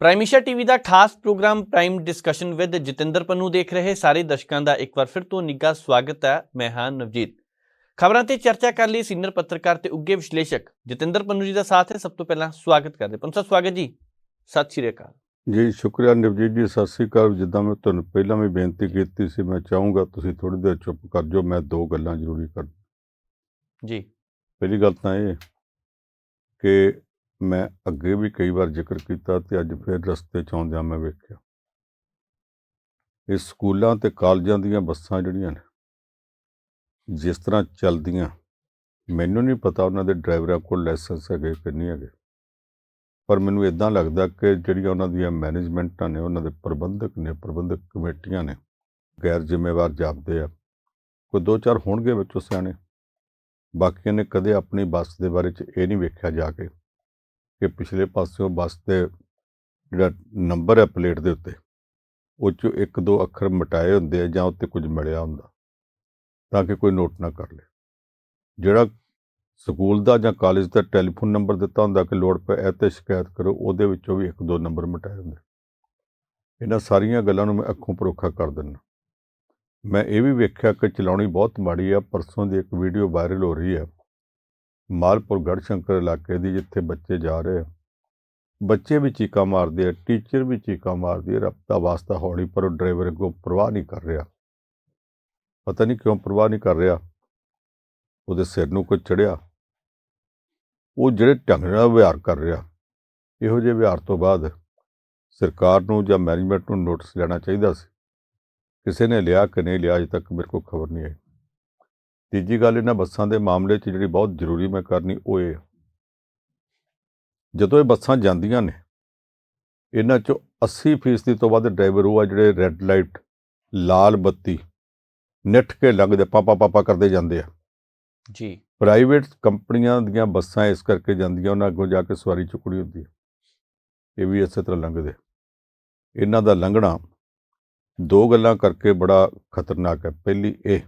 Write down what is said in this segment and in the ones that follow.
ਪ੍ਰਾਈਮੀਸ਼ਾ TV ਦਾ ਖਾਸ programme prime discussion with Jatinder Pannu ਦੇਖ ਰਹੇ ਸਾਰੇ ਦਰਸ਼ਕਾਂ ਦਾ ਇੱਕ ਵਾਰ ਫਿਰ ਤੋਂ ਨਿੱਘਾ ਸਵਾਗਤ ਹੈ। ਮੈਂ ਹਾਂ ਨਵਜੀਤ। ਖਬਰਾਂ ਤੇ ਚਰਚਾ ਕਰ ਲਈ ਸੀਨੀਅਰ ਪੱਤਰਕਾਰ ਤੇ ਉੱਗੇ ਵਿਸ਼ਲੇਸ਼ਕ ਜਤਿੰਦਰ ਪੰਨੂ ਜੀ ਦਾ ਸਾਥ ਹੈ। ਸਭ ਤੋਂ ਪਹਿਲਾਂ ਸਵਾਗਤ ਕਰਦੇ ਪੰਨੂ ਸਾਹਿਬ ਸਵਾਗਤ ਜੀ। ਸਤਿ ਸ਼੍ਰੀ ਅਕਾਲ। ਜੀ ਸ਼ੁਕਰੀਆ ਨਿਵਜੀਤ ਜੀ। ਸਤਿ ਸ੍ਰੀ ਅਕਾਲ। ਜਿੱਦਾਂ ਮੈਂ ਤੁਹਾਨੂੰ ਪਹਿਲਾਂ ਵੀ ਬੇਨਤੀ ਕੀਤੀ ਸੀ ਮੈਂ ਚਾਹੂੰਗਾ ਤੁਸੀਂ ਥੋੜੀ ਦੇਰ ਚੁੱਪ ਕਰ ਜਾਓ। ਮੈਂ ਦੋ ਗੱਲਾਂ ਜ਼ਰੂਰੀ ਕਰ ਜੀ। ਪਹਿਲੀ ਗੱਲ ਤਾਂ ਇਹ ਕਿ ਮੈਂ ਅੱਗੇ ਵੀ ਕਈ ਵਾਰ ਜ਼ਿਕਰ ਕੀਤਾ ਤੇ ਅੱਜ ਫਿਰ ਰਸਤੇ 'ਚ ਆਉਂਦਿਆਂ ਮੈਂ ਵੇਖਿਆ। ਇਹ ਸਕੂਲਾਂ ਤੇ ਕਾਲਜਾਂ ਦੀਆਂ ਬੱਸਾਂ ਜਿਹੜੀਆਂ ਨੇ, ਜਿਸ ਤਰ੍ਹਾਂ ਚੱਲਦੀਆਂ, ਮੈਨੂੰ ਨਹੀਂ ਪਤਾ ਉਹਨਾਂ ਦੇ ਡਰਾਈਵਰਾਂ ਕੋਲ ਲਾਇਸੈਂਸ ਹੈਗੇ ਕਿ ਨਹੀਂ ਹੈਗੇ। ਪਰ ਮੈਨੂੰ ਇਦਾਂ ਲੱਗਦਾ ਕਿ ਜਿਹੜੀਆਂ ਉਹਨਾਂ ਦੀਆਂ ਮੈਨੇਜਮੈਂਟਾਂ ਨੇ, ਉਹਨਾਂ ਦੇ ਪ੍ਰਬੰਧਕ ਨੇ, ਪ੍ਰਬੰਧਕ ਕਮੇਟੀਆਂ ਨੇ, ਗੈਰ ਜ਼ਿੰਮੇਵਾਰ ਜਾਪਦੇ ਆ। ਕੋਈ ਦੋ ਚਾਰ ਹੋਣਗੇ ਵਿੱਚੋਂ ਸਿਆਣੇ। ਬਾਕੀਆਂ ਨੇ ਕਦੇ ਆਪਣੀ ਬੱਸ ਦੇ ਬਾਰੇ ਚ ਇਹ ਨਹੀਂ ਵੇਖਿਆ ਜਾ ਕੇ। ਕਿ ਪਿਛਲੇ ਪਾਸਿਓਂ ਬੱਸ ਦੇ ਜਿਹੜਾ ਨੰਬਰ ਹੈ ਪਲੇਟ ਦੇ ਉੱਤੇ, ਉਹ 'ਚੋਂ ਇੱਕ ਦੋ ਅੱਖਰ ਮਿਟਾਏ ਹੁੰਦੇ ਆ ਜਾਂ ਉੱਤੇ ਕੁਝ ਮਿਲਿਆ ਹੁੰਦਾ, ਤਾਂ ਕਿ ਕੋਈ ਨੋਟ ਨਾ ਕਰ ਲੇ। ਜਿਹੜਾ ਸਕੂਲ ਦਾ ਜਾਂ ਕਾਲਜ ਦਾ ਟੈਲੀਫੋਨ ਨੰਬਰ ਦਿੱਤਾ ਹੁੰਦਾ ਕਿ ਲੋੜ ਪਏ ਇਹ 'ਤੇ ਸ਼ਿਕਾਇਤ ਕਰੋ, ਉਹਦੇ ਵਿੱਚੋਂ ਵੀ ਇੱਕ ਦੋ ਨੰਬਰ ਮਿਟਾਏ ਹੁੰਦੇ। ਇਹਨਾਂ ਸਾਰੀਆਂ ਗੱਲਾਂ ਨੂੰ ਮੈਂ ਅੱਖੋਂ ਪਰੋਖਾ ਕਰ ਦਿੰਦਾ। ਮੈਂ ਇਹ ਵੀ ਵੇਖਿਆ ਕਿ ਚਲਾਉਣੀ ਬਹੁਤ ਮਾੜੀ ਆ, ਪਰਸੋਂ ਦੀ ਇੱਕ ਵੀਡੀਓ ਵਾਇਰਲ ਹੋ ਰਹੀ ਹੈ। ਮਾਲਪੁਰ ਗੜਸ਼ੰਕਰ ਇਲਾਕੇ ਦੀ ਜਿੱਥੇ ਬੱਚੇ ਜਾ ਰਹੇ ਆ। ਬੱਚੇ ਵੀ ਚੀਕਾਂ ਮਾਰਦੇ ਆ, ਟੀਚਰ ਵੀ ਚੀਕਾਂ ਮਾਰਦੀ ਹੈ ਰੱਬ ਵਾਸਤਾ ਹੌਲੀ, ਪਰ ਉਹ ਡਰਾਈਵਰ ਅੱਗੋਂ ਪਰਵਾਹ ਨਹੀਂ ਕਰ ਰਿਹਾ। ਪਤਾ ਨਹੀਂ ਕਿਉਂ ਪਰਵਾਹ ਨਹੀਂ ਕਰ ਰਿਹਾ। ਉਹਦੇ ਸਿਰ ਨੂੰ ਕੁਝ ਚੜਿਆ ਉਹ ਜਿਹੜੇ ਢੰਗ ਨਾਲ ਵਿਹਾਰ ਕਰ ਰਿਹਾ, ਇਹੋ ਜਿਹੇ ਵਿਹਾਰ ਤੋਂ ਬਾਅਦ ਸਰਕਾਰ ਨੂੰ ਜਾਂ ਮੈਨੇਜਮੈਂਟ ਨੂੰ ਨੋਟਿਸ ਲੈਣਾ ਚਾਹੀਦਾ ਸੀ। ਕਿਸੇ ਨੇ ਲਿਆ ਕਿ ਨਹੀਂ ਲਿਆ, ਅਜੇ ਤੱਕ ਮੇਰੇ ਕੋਲ ਖਬਰ ਨਹੀਂ ਆਈ। ਤੀਜੀ ਗੱਲ ਇਹਨਾਂ ਬੱਸਾਂ ਦੇ ਮਾਮਲੇ 'ਚ ਜਿਹੜੀ ਬਹੁਤ ਜ਼ਰੂਰੀ ਮੈਂ ਕਰਨੀ ਉਹ ਇਹ। ਜਦੋਂ ਇਹ ਬੱਸਾਂ ਜਾਂਦੀਆਂ ਨੇ ਇਹਨਾਂ 'ਚੋਂ 80% ਤੋਂ ਵੱਧ ਡਰਾਈਵਰ ਉਹ ਆ ਜਿਹੜੇ ਰੈੱਡ ਲਾਈਟ ਲਾਲ ਬੱਤੀ ਨਿੱਠ ਕੇ ਲੰਘਦੇ ਪਾਪਾ ਪਾਪਾ ਕਰਦੇ ਜਾਂਦੇ ਆ। ਜੀ। ਪ੍ਰਾਈਵੇਟ ਕੰਪਨੀਆਂ ਦੀਆਂ ਬੱਸਾਂ ਇਸ ਕਰਕੇ ਜਾਂਦੀਆਂ ਉਹਨਾਂ ਅੱਗੋਂ ਜਾ ਕੇ ਸਵਾਰੀ ਚੁੱਕਣੀ ਹੁੰਦੀ ਹੈ ਇਹ ਵੀ ਇਸੇ ਤਰ੍ਹਾਂ ਲੰਘਦੇ। ਇਹਨਾਂ ਦਾ ਲੰਘਣਾ ਦੋ ਗੱਲਾਂ ਕਰਕੇ ਬੜਾ ਖਤਰਨਾਕ ਹੈ। ਪਹਿਲੀ ਇਹ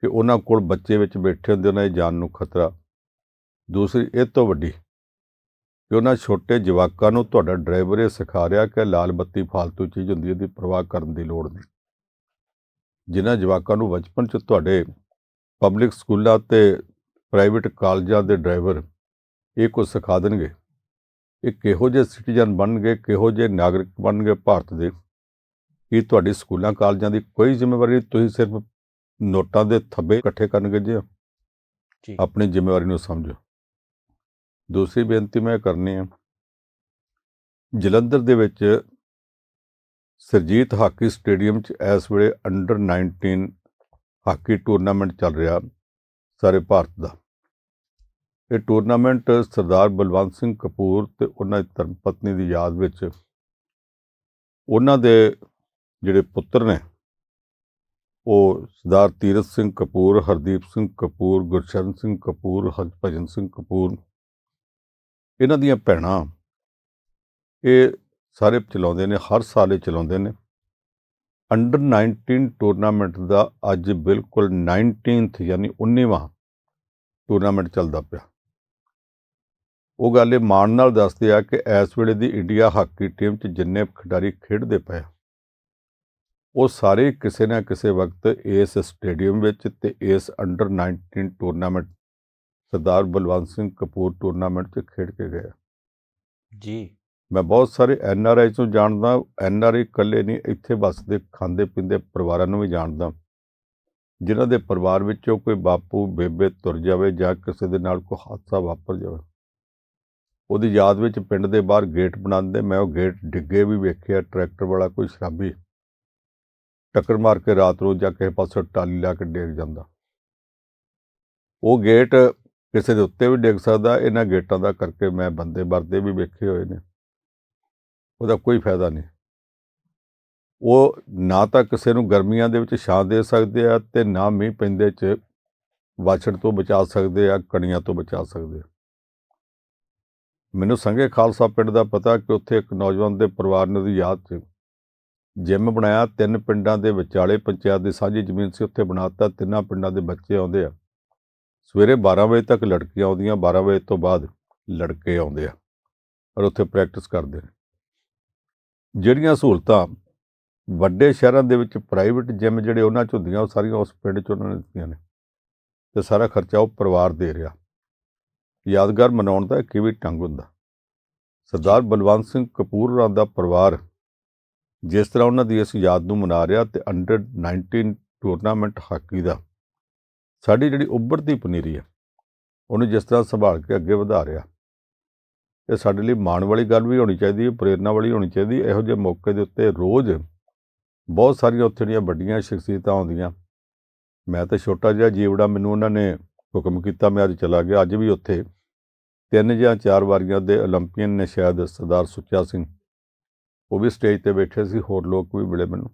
ਕਿ ਉਹਨਾਂ ਕੋਲ ਬੱਚੇ ਵਿੱਚ ਬੈਠੇ ਹੁੰਦੇ ਉਹਨਾਂ ਦੀ ਜਾਨ ਨੂੰ ਖਤਰਾ। ਦੂਸਰੀ ਇਹ ਤੋਂ ਵੱਡੀ ਕਿ ਉਹਨਾਂ ਛੋਟੇ ਜਵਾਕਾਂ ਨੂੰ ਤੁਹਾਡਾ ਡਰਾਈਵਰ ਇਹ ਸਿਖਾ ਰਿਹਾ ਕਿ ਲਾਲ ਬੱਤੀ ਫालतू ਚੀਜ਼ ਹੁੰਦੀ ਹੈ ਇਹਦੀ ਪਰਵਾਹ ਕਰਨ ਦੀ ਲੋੜ ਨਹੀਂ। ਜਿਨ੍ਹਾਂ ਜਵਾਕਾਂ ਨੂੰ ਬਚਪਨ 'ਚ ਤੁਹਾਡੇ ਪਬਲਿਕ ਸਕੂਲਾਂ ਤੇ ਪ੍ਰਾਈਵੇਟ ਕਾਲਜਾਂ ਦੇ ਡਰਾਈਵਰ ਇਹ ਕੁਝ ਸਿਖਾ ਦੇਣਗੇ। ਇਹ ਕਿਹੋ ਜਿਹੇ ਸਿਟੀਜ਼ਨ ਬਣਨਗੇ ਕਿਹੋ ਜਿਹੇ ਨਾਗਰਿਕ ਬਣਨਗੇ ਭਾਰਤ ਦੇ? ਇਹ ਤੁਹਾਡੀ ਸਕੂਲਾਂ ਕਾਲਜਾਂ ਦੀ ਕੋਈ ਜ਼ਿੰਮੇਵਾਰੀ ਨਹੀਂ, ਤੁਸੀਂ ਸਿਰਫ ਨੋਟਾਂ ਦੇ ਥੱਬੇ ਇਕੱਠੇ ਕਰਨਗੇ ਜੀ ਜੀ। ਆਪਣੀ ਜ਼ਿੰਮੇਵਾਰੀ ਨੂੰ ਸਮਝੋ। ਦੂਸਰੀ ਬੇਨਤੀ ਮੈਂ ਕਰਨੀ ਹੈ ਜਲੰਧਰ ਦੇ ਵਿੱਚ ਸਰਜੀਤ ਹਾਕੀ ਸਟੇਡੀਅਮ 'ਚ ਇਸ ਵੇਲੇ ਅੰਡਰ 19 ਹਾਕੀ ਟੂਰਨਾਮੈਂਟ ਚੱਲ ਰਿਹਾ ਸਾਰੇ ਭਾਰਤ ਦਾ। ਇਹ ਟੂਰਨਾਮੈਂਟ ਸਰਦਾਰ ਬਲਵੰਤ ਸਿੰਘ ਕਪੂਰ ਤੇ ਉਹਨਾਂ ਦੀ ਧਰਮ ਪਤਨੀ ਦੀ ਯਾਦ ਵਿੱਚ ਉਹਨਾਂ ਦੇ ਜਿਹੜੇ ਪੁੱਤਰ ਨੇ ਉਹ ਸਰਦਾਰ ਤੀਰਥ ਸਿੰਘ ਕਪੂਰ, ਹਰਦੀਪ ਸਿੰਘ ਕਪੂਰ, ਗੁਰਸ਼ਰਨ ਸਿੰਘ ਕਪੂਰ ਹਰਭਜਨ ਸਿੰਘ ਕਪੂਰ, ਇਹਨਾਂ ਦੀਆਂ ਭੈਣਾਂ ਇਹ ਸਾਰੇ ਚਲਾਉਂਦੇ ਨੇ, ਹਰ ਸਾਲ ਇਹ ਚਲਾਉਂਦੇ ਨੇ। ਅੰਡਰ 19 ਟੂਰਨਾਮੈਂਟ ਦਾ ਅੱਜ ਬਿਲਕੁਲ 19th ਯਾਨੀ 19ਵਾਂ ਟੂਰਨਾਮੈਂਟ ਚੱਲਦਾ ਪਿਆ। ਉਹ ਗੱਲ ਇਹ ਮਾਣ ਨਾਲ ਦੱਸਦੇ ਆ ਕਿ ਇਸ ਵੇਲੇ ਦੀ ਇੰਡੀਆ ਹਾਕੀ ਟੀਮ 'ਚ ਜਿੰਨੇ ਖਿਡਾਰੀ ਖੇਡਦੇ ਪਏ ਉਹ ਸਾਰੇ ਕਿਸੇ ਨਾ ਕਿਸੇ ਵਕਤ ਇਸ ਸਟੇਡੀਅਮ ਵਿੱਚ ਤੇ ਇਸ under 19 tournament Sardar Balwant Singh Kapoor tournament 'ਚ ਖੇਡ ਕੇ ਗਏ। ਆ। ਜੀ। ਮੈਂ ਬਹੁਤ ਸਾਰੇ ਐਨ ਆਰ ਆਈ ਤੋਂ ਜਾਣਦਾ ਐਨ ਆਰ ਆਈ ਇਕੱਲੇ ਨਹੀਂ ਇੱਥੇ ਵੱਸਦੇ ਖਾਂਦੇ ਪੀਂਦੇ ਪਰਿਵਾਰਾਂ ਨੂੰ ਵੀ ਜਾਣਦਾ। ਜਿਨ੍ਹਾਂ ਦੇ ਪਰਿਵਾਰ ਵਿੱਚੋਂ ਕੋਈ ਬਾਪੂ ਬੇਬੇ ਤੁਰ ਜਾਵੇ ਜਾਂ ਕਿਸੇ ਦੇ ਨਾਲ ਕੋਈ ਹਾਦਸਾ ਵਾਪਰ ਜਾਵੇ। ਉਹਦੀ ਯਾਦ ਵਿੱਚ ਪਿੰਡ ਦੇ ਬਾਹਰ ਗੇਟ ਬਣਾਉਂਦੇ ਮੈਂ ਉਹ ਗੇਟ ਡਿੱਗੇ ਵੀ ਵੇਖਿਆ ਟਰੈਕਟਰ ਵਾਲਾ ਕੋਈ ਸ਼ਰਾਬੀ ਟੱਕਰ ਮਾਰ ਕੇ ਰਾਤ ਨੂੰ ਜਾਂ ਕਿਸੇ ਪਾਸੋਂ ਟਾਲੀ ਲਾ ਕੇ ਡੇਗ ਜਾਂਦਾ। ਉਹ ਗੇਟ ਕਿਸੇ ਦੇ ਉੱਤੇ ਵੀ ਡਿੱਗ ਸਕਦਾ, ਇਹਨਾਂ ਗੇਟਾਂ ਦਾ ਕਰਕੇ ਮੈਂ ਬੰਦੇ ਵਰਦੇ ਵੀ ਵੇਖੇ ਹੋਏ ਨੇ। ਉਹਦਾ ਕੋਈ ਫਾਇਦਾ ਨਹੀਂ। ਉਹ ਨਾ ਤਾਂ ਕਿਸੇ ਨੂੰ ਗਰਮੀਆਂ ਦੇ ਵਿੱਚ ਛਾਂ ਦੇ ਸਕਦੇ ਆ ਤੇ ਨਾ ਮੀਂਹ ਪੈਂਦੇ ਚ ਵਾਛੜ ਤੋਂ ਬਚਾ ਸਕਦੇ ਆ, ਕਣੀਆਂ ਤੋਂ ਬਚਾ ਸਕਦੇ ਆ। ਮੈਨੂੰ ਸੰਘੇ ਖਾਲਸਾ ਪਿੰਡ ਦਾ ਪਤਾ ਕਿ ਉੱਥੇ ਇੱਕ ਨੌਜਵਾਨ ਦੇ ਪਰਿਵਾਰ ਨੇ ਉਹਦੀ ਯਾਦ 'ਚ ਜਿਮ ਬਣਾਇਆ, ਤਿੰਨ ਪਿੰਡਾਂ ਦੇ ਵਿਚਾਲੇ ਪੰਚਾਇਤ ਦੀ ਸਾਂਝੀ ਜ਼ਮੀਨ ਸੀ, ਉੱਥੇ ਬਣਾਤਾ, ਤਿੰਨਾਂ ਪਿੰਡਾਂ ਦੇ ਬੱਚੇ ਆਉਂਦੇ ਆ। ਸਵੇਰੇ 12 ਵਜੇ ਤੱਕ ਲੜਕੀਆਂ ਆਉਂਦੀਆਂ 12 ਵਜੇ ਤੋਂ ਬਾਅਦ ਲੜਕੇ ਆਉਂਦੇ ਆ, ਔਰ ਉੱਥੇ ਪ੍ਰੈਕਟਿਸ ਕਰਦੇ ਨੇ। ਜਿਹੜੀਆਂ ਸਹੂਲਤਾਂ ਵੱਡੇ ਸ਼ਹਿਰਾਂ ਦੇ ਵਿੱਚ ਪ੍ਰਾਈਵੇਟ ਜਿਮ ਜਿਹੜੇ ਉਹਨਾਂ 'ਚ ਹੁੰਦੀਆਂ, ਉਹ ਸਾਰੀਆਂ ਉਸ ਪਿੰਡ 'ਚ ਉਹਨਾਂ ਨੇ ਦਿੱਤੀਆਂ ਨੇ, ਤੇ ਸਾਰਾ ਖਰਚਾ ਉਹ ਪਰਿਵਾਰ ਦੇ ਰਿਹਾ। ਯਾਦਗਾਰ ਮਨਾਉਣ ਦਾ ਇੱਕ ਇਹ ਵੀ ਢੰਗ ਹੁੰਦਾ। ਸਰਦਾਰ ਬਲਵੰਤ ਸਿੰਘ ਕਪੂਰ ਹੋਰਾਂ ਦਾ ਪਰਿਵਾਰ ਜਿਸ ਤਰ੍ਹਾਂ ਉਹਨਾਂ ਦੀ ਅਸੀਂ ਯਾਦ ਨੂੰ ਮਨਾ ਰਿਹਾ ਤੇ ਅੰਡਰ 19 ਟੂਰਨਾਮੈਂਟ ਹਾਕੀ ਦਾ। ਸਾਡੀ ਜਿਹੜੀ ਉੱਭਰਦੀ ਪਨੀਰੀ ਆ, ਉਹਨੂੰ ਜਿਸ ਤਰ੍ਹਾਂ ਸੰਭਾਲ ਕੇ ਅੱਗੇ ਵਧਾ ਰਿਹਾ। ਇਹ ਸਾਡੇ ਲਈ ਮਾਣ ਵਾਲੀ ਗੱਲ ਵੀ ਹੋਣੀ ਚਾਹੀਦੀ ਹੈ ਪ੍ਰੇਰਣਾ ਵਾਲੀ ਹੋਣੀ ਚਾਹੀਦੀ ਹੈ। ਇਹੋ ਜਿਹੇ ਮੌਕੇ ਦੇ ਉੱਤੇ ਰੋਜ਼ ਬਹੁਤ ਸਾਰੀਆਂ ਉੱਥੇ ਦੀਆਂ ਵੱਡੀਆਂ ਸ਼ਖਸੀਅਤਾਂ ਆਉਂਦੀਆਂ। ਮੈਂ ਤਾਂ ਛੋਟਾ ਜਿਹਾ ਜੀਵੜਾ ਮੈਨੂੰ ਉਹਨਾਂ ਨੇ ਹੁਕਮ ਕੀਤਾ, ਮੈਂ ਅੱਜ ਚਲਾ ਗਿਆ, ਅੱਜ ਵੀ ਉੱਥੇ। ਤਿੰਨ ਜਾਂ ਚਾਰ ਵਾਰੀਆਂ ਦੇ 올림픽ੀਅਨ ਨੇ ਸ਼ਾਇਦ ਸਰਦਾਰ ਸੁੱਚਾ ਸਿੰਘ ਉਹ ਵੀ ਸਟੇਜ ਤੇ ਬੈਠੇ ਸੀ, ਹੋਰ ਲੋਕ ਵੀ ਮਿਲੇ ਮੈਨੂੰ।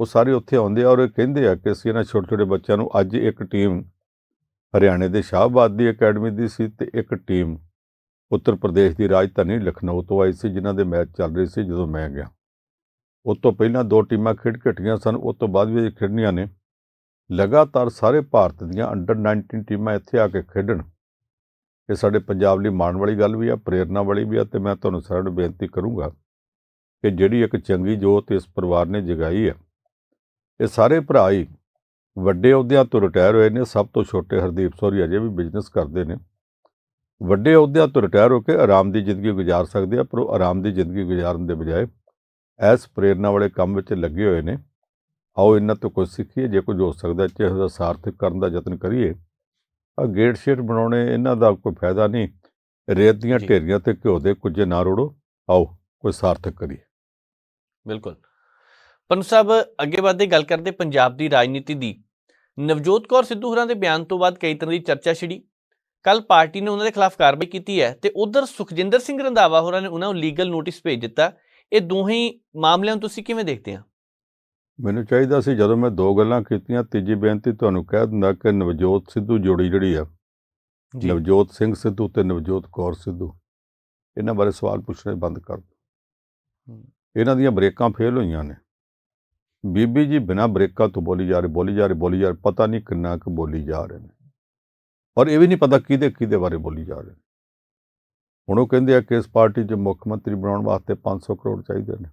ਉਹ ਸਾਰੇ ਉੱਥੇ ਆਉਂਦੇ ਆ ਔਰ ਇਹ ਕਹਿੰਦੇ ਆ ਕਿ ਅਸੀਂ ਇਹਨਾਂ ਛੋਟੇ ਛੋਟੇ ਬੱਚਿਆਂ ਨੂੰ ਅੱਜ ਇੱਕ ਟੀਮ ਹਰਿਆਣੇ ਦੇ ਸ਼ਾਹਬਾਦ ਦੀ ਅਕੈਡਮੀ ਦੀ ਸੀ ਤੇ ਇੱਕ ਟੀਮ ਉੱਤਰ ਪ੍ਰਦੇਸ਼ ਦੀ ਰਾਜਧਾਨੀ ਲਖਨਊ ਤੋਂ ਆਈ ਸੀ, ਜਿਨ੍ਹਾਂ ਦੇ ਮੈਚ ਚੱਲ ਰਹੇ ਸੀ ਜਦੋਂ ਮੈਂ ਗਿਆ। ਉਸ ਤੋਂ ਪਹਿਲਾਂ ਦੋ ਟੀਮਾਂ ਖੇਡ ਘਟੀਆਂ ਸਨ ਉਸ ਤੋਂ ਬਾਅਦ ਵੀ ਇਹ ਖੇਡਣੀਆਂ ਨੇ। ਲਗਾਤਾਰ ਸਾਰੇ ਭਾਰਤ ਦੀਆਂ ਅੰਡਰ 19 ਟੀਮਾਂ ਇੱਥੇ ਆ ਕੇ ਖੇਡਣ। ਇਹ ਸਾਡੇ ਪੰਜਾਬ ਲਈ ਮਾਣ ਵਾਲੀ ਗੱਲ ਵੀ ਆ, ਪ੍ਰੇਰਨਾ ਵਾਲੀ ਵੀ ਆ ਤੇ ਮੈਂ ਤੁਹਾਨੂੰ ਸਾਰਿਆਂ ਨੂੰ ਬੇਨਤੀ ਕਰੂੰਗਾ ਕਿ ਜਿਹੜੀ ਇੱਕ ਚੰਗੀ ਜੋਤ ਇਸ ਪਰਿਵਾਰ ਨੇ ਜਗਾਈ ਹੈ ਇਹ ਸਾਰੇ ਭਰਾ ਹੀ ਵੱਡੇ ਅਹੁਦਿਆਂ ਤੋਂ ਰਿਟਾਇਰ ਹੋਏ ਨੇ ਸਭ ਤੋਂ ਛੋਟੇ ਹਰਦੀਪ ਸੋਰੀ ਅਜੇ ਵੀ ਬਿਜ਼ਨਸ ਕਰਦੇ ਨੇ। ਵੱਡੇ ਅਹੁਦਿਆਂ ਤੋਂ ਰਿਟਾਇਰ ਹੋ ਕੇ ਆਰਾਮ ਦੀ ਜ਼ਿੰਦਗੀ ਗੁਜ਼ਾਰ ਸਕਦੇ ਆ ਪਰ ਉਹ ਆਰਾਮ ਦੀ ਜ਼ਿੰਦਗੀ ਗੁਜ਼ਾਰਨ ਦੇ ਬਜਾਏ ਐਸ ਪ੍ਰੇਰਨਾ ਵਾਲੇ ਕੰਮ ਵਿੱਚ ਲੱਗੇ ਹੋਏ ਨੇ। ਆਓ ਇਹਨਾਂ ਤੋਂ ਕੁਝ ਸਿੱਖੀਏ ਜੇ ਕੁਝ ਹੋ ਸਕਦਾ ਚਾਹੇ ਉਹਦਾ ਸਾਰਥਕ ਕਰਨ ਦਾ ਯਤਨ ਕਰੀਏ। ਆ ਗੇਟ ਸ਼ੇਡ ਬਣਾਉਣੇ ਇਹਨਾਂ ਦਾ ਕੋਈ ਫਾਇਦਾ ਨਹੀਂ। ਰੇਤ ਦੀਆਂ। ਢੇਰੀਆਂ ਤੇ ਘਿਓ ਦੇ ਕੁਝੇ ਨਾ ਰੋੜੋ। ਆਓ ਕੋਈ ਸਾਰਥਕ ਕਰੀਏ। ਬਿਲਕੁਲ। ਪੰਨੂ ਸਾਹਿਬ ਅੱਗੇ ਵਧਦੇ ਗੱਲ ਕਰਦੇ ਪੰਜਾਬ ਦੀ ਰਾਜਨੀਤੀ ਦੀ। ਨਵਜੋਤ ਕੌਰ ਸਿੱਧੂ ਹੋਰਾਂ ਦੇ ਬਿਆਨ ਤੋਂ ਬਾਅਦ ਕਈ ਤਰ੍ਹਾਂ ਦੀ ਚਰਚਾ ਛਿੜੀ। ਕੱਲ ਪਾਰਟੀ ਨੇ ਉਹਨਾਂ ਦੇ ਖਿਲਾਫ ਕਾਰਵਾਈ ਕੀਤੀ ਹੈ ਤੇ ਉਧਰ ਸੁਖਜਿੰਦਰ ਸਿੰਘ ਰੰਧਾਵਾ ਹੋਰਾਂ ਨੇ ਉਹਨਾਂ ਨੂੰ ਲੀਗਲ ਨੋਟਿਸ ਭੇਜ ਦਿੱਤਾ। ਇਹ ਦੋਹੇ ਮਾਮਲਿਆਂ ਨੂੰ ਤੁਸੀਂ ਕਿਵੇਂ ਦੇਖਦੇ ਆ? ਮੈਨੂੰ ਚਾਹੀਦਾ ਸੀ ਜਦੋਂ ਮੈਂ ਦੋ ਗੱਲਾਂ ਕੀਤੀਆਂ ਤੀਜੀ ਬੇਨਤੀ ਤੁਹਾਨੂੰ ਕਹਿ ਦਿੰਦਾ ਕਿ ਨਵਜੋਤ ਸਿੱਧੂ ਜੋੜੀ ਜਿਹੜੀ ਆ ਨਵਜੋਤ ਸਿੰਘ ਸਿੱਧੂ ਤੇ ਨਵਜੋਤ ਕੌਰ ਸਿੱਧੂ ਇਹਨਾਂ ਬਾਰੇ ਸਵਾਲ ਪੁੱਛਣੇ ਬੰਦ ਕਰ ਦਿਓ। ਇਹਨਾਂ ਦੀਆਂ ਬ੍ਰੇਕਾਂ ਫੇਲ ਹੋਈਆਂ ਨੇ। ਬੀਬੀ ਜੀ ਬਿਨਾਂ ਬ੍ਰੇਕਾਂ ਤੋਂ ਬੋਲੀ ਜਾ ਰਹੇ, ਬੋਲੀ ਜਾ ਰਹੇ, ਬੋਲੀ ਜਾ ਰਹੀ, ਪਤਾ ਨਹੀਂ ਕਿੰਨਾ ਕੁ ਬੋਲੀ ਜਾ ਰਹੇ ਨੇ। ਔਰ ਇਹ ਵੀ ਨਹੀਂ ਪਤਾ ਕਿਹਦੇ ਕਿਹਦੇ ਬਾਰੇ ਬੋਲੀ ਜਾ ਰਹੇ ਨੇ। ਹੁਣ ਉਹ ਕਹਿੰਦੇ ਆ ਕਿ ਇਸ ਪਾਰਟੀ 'ਚ ਮੁੱਖ ਮੰਤਰੀ ਬਣਾਉਣ ਵਾਸਤੇ 500 ਕਰੋੜ ਚਾਹੀਦੇ ਨੇ।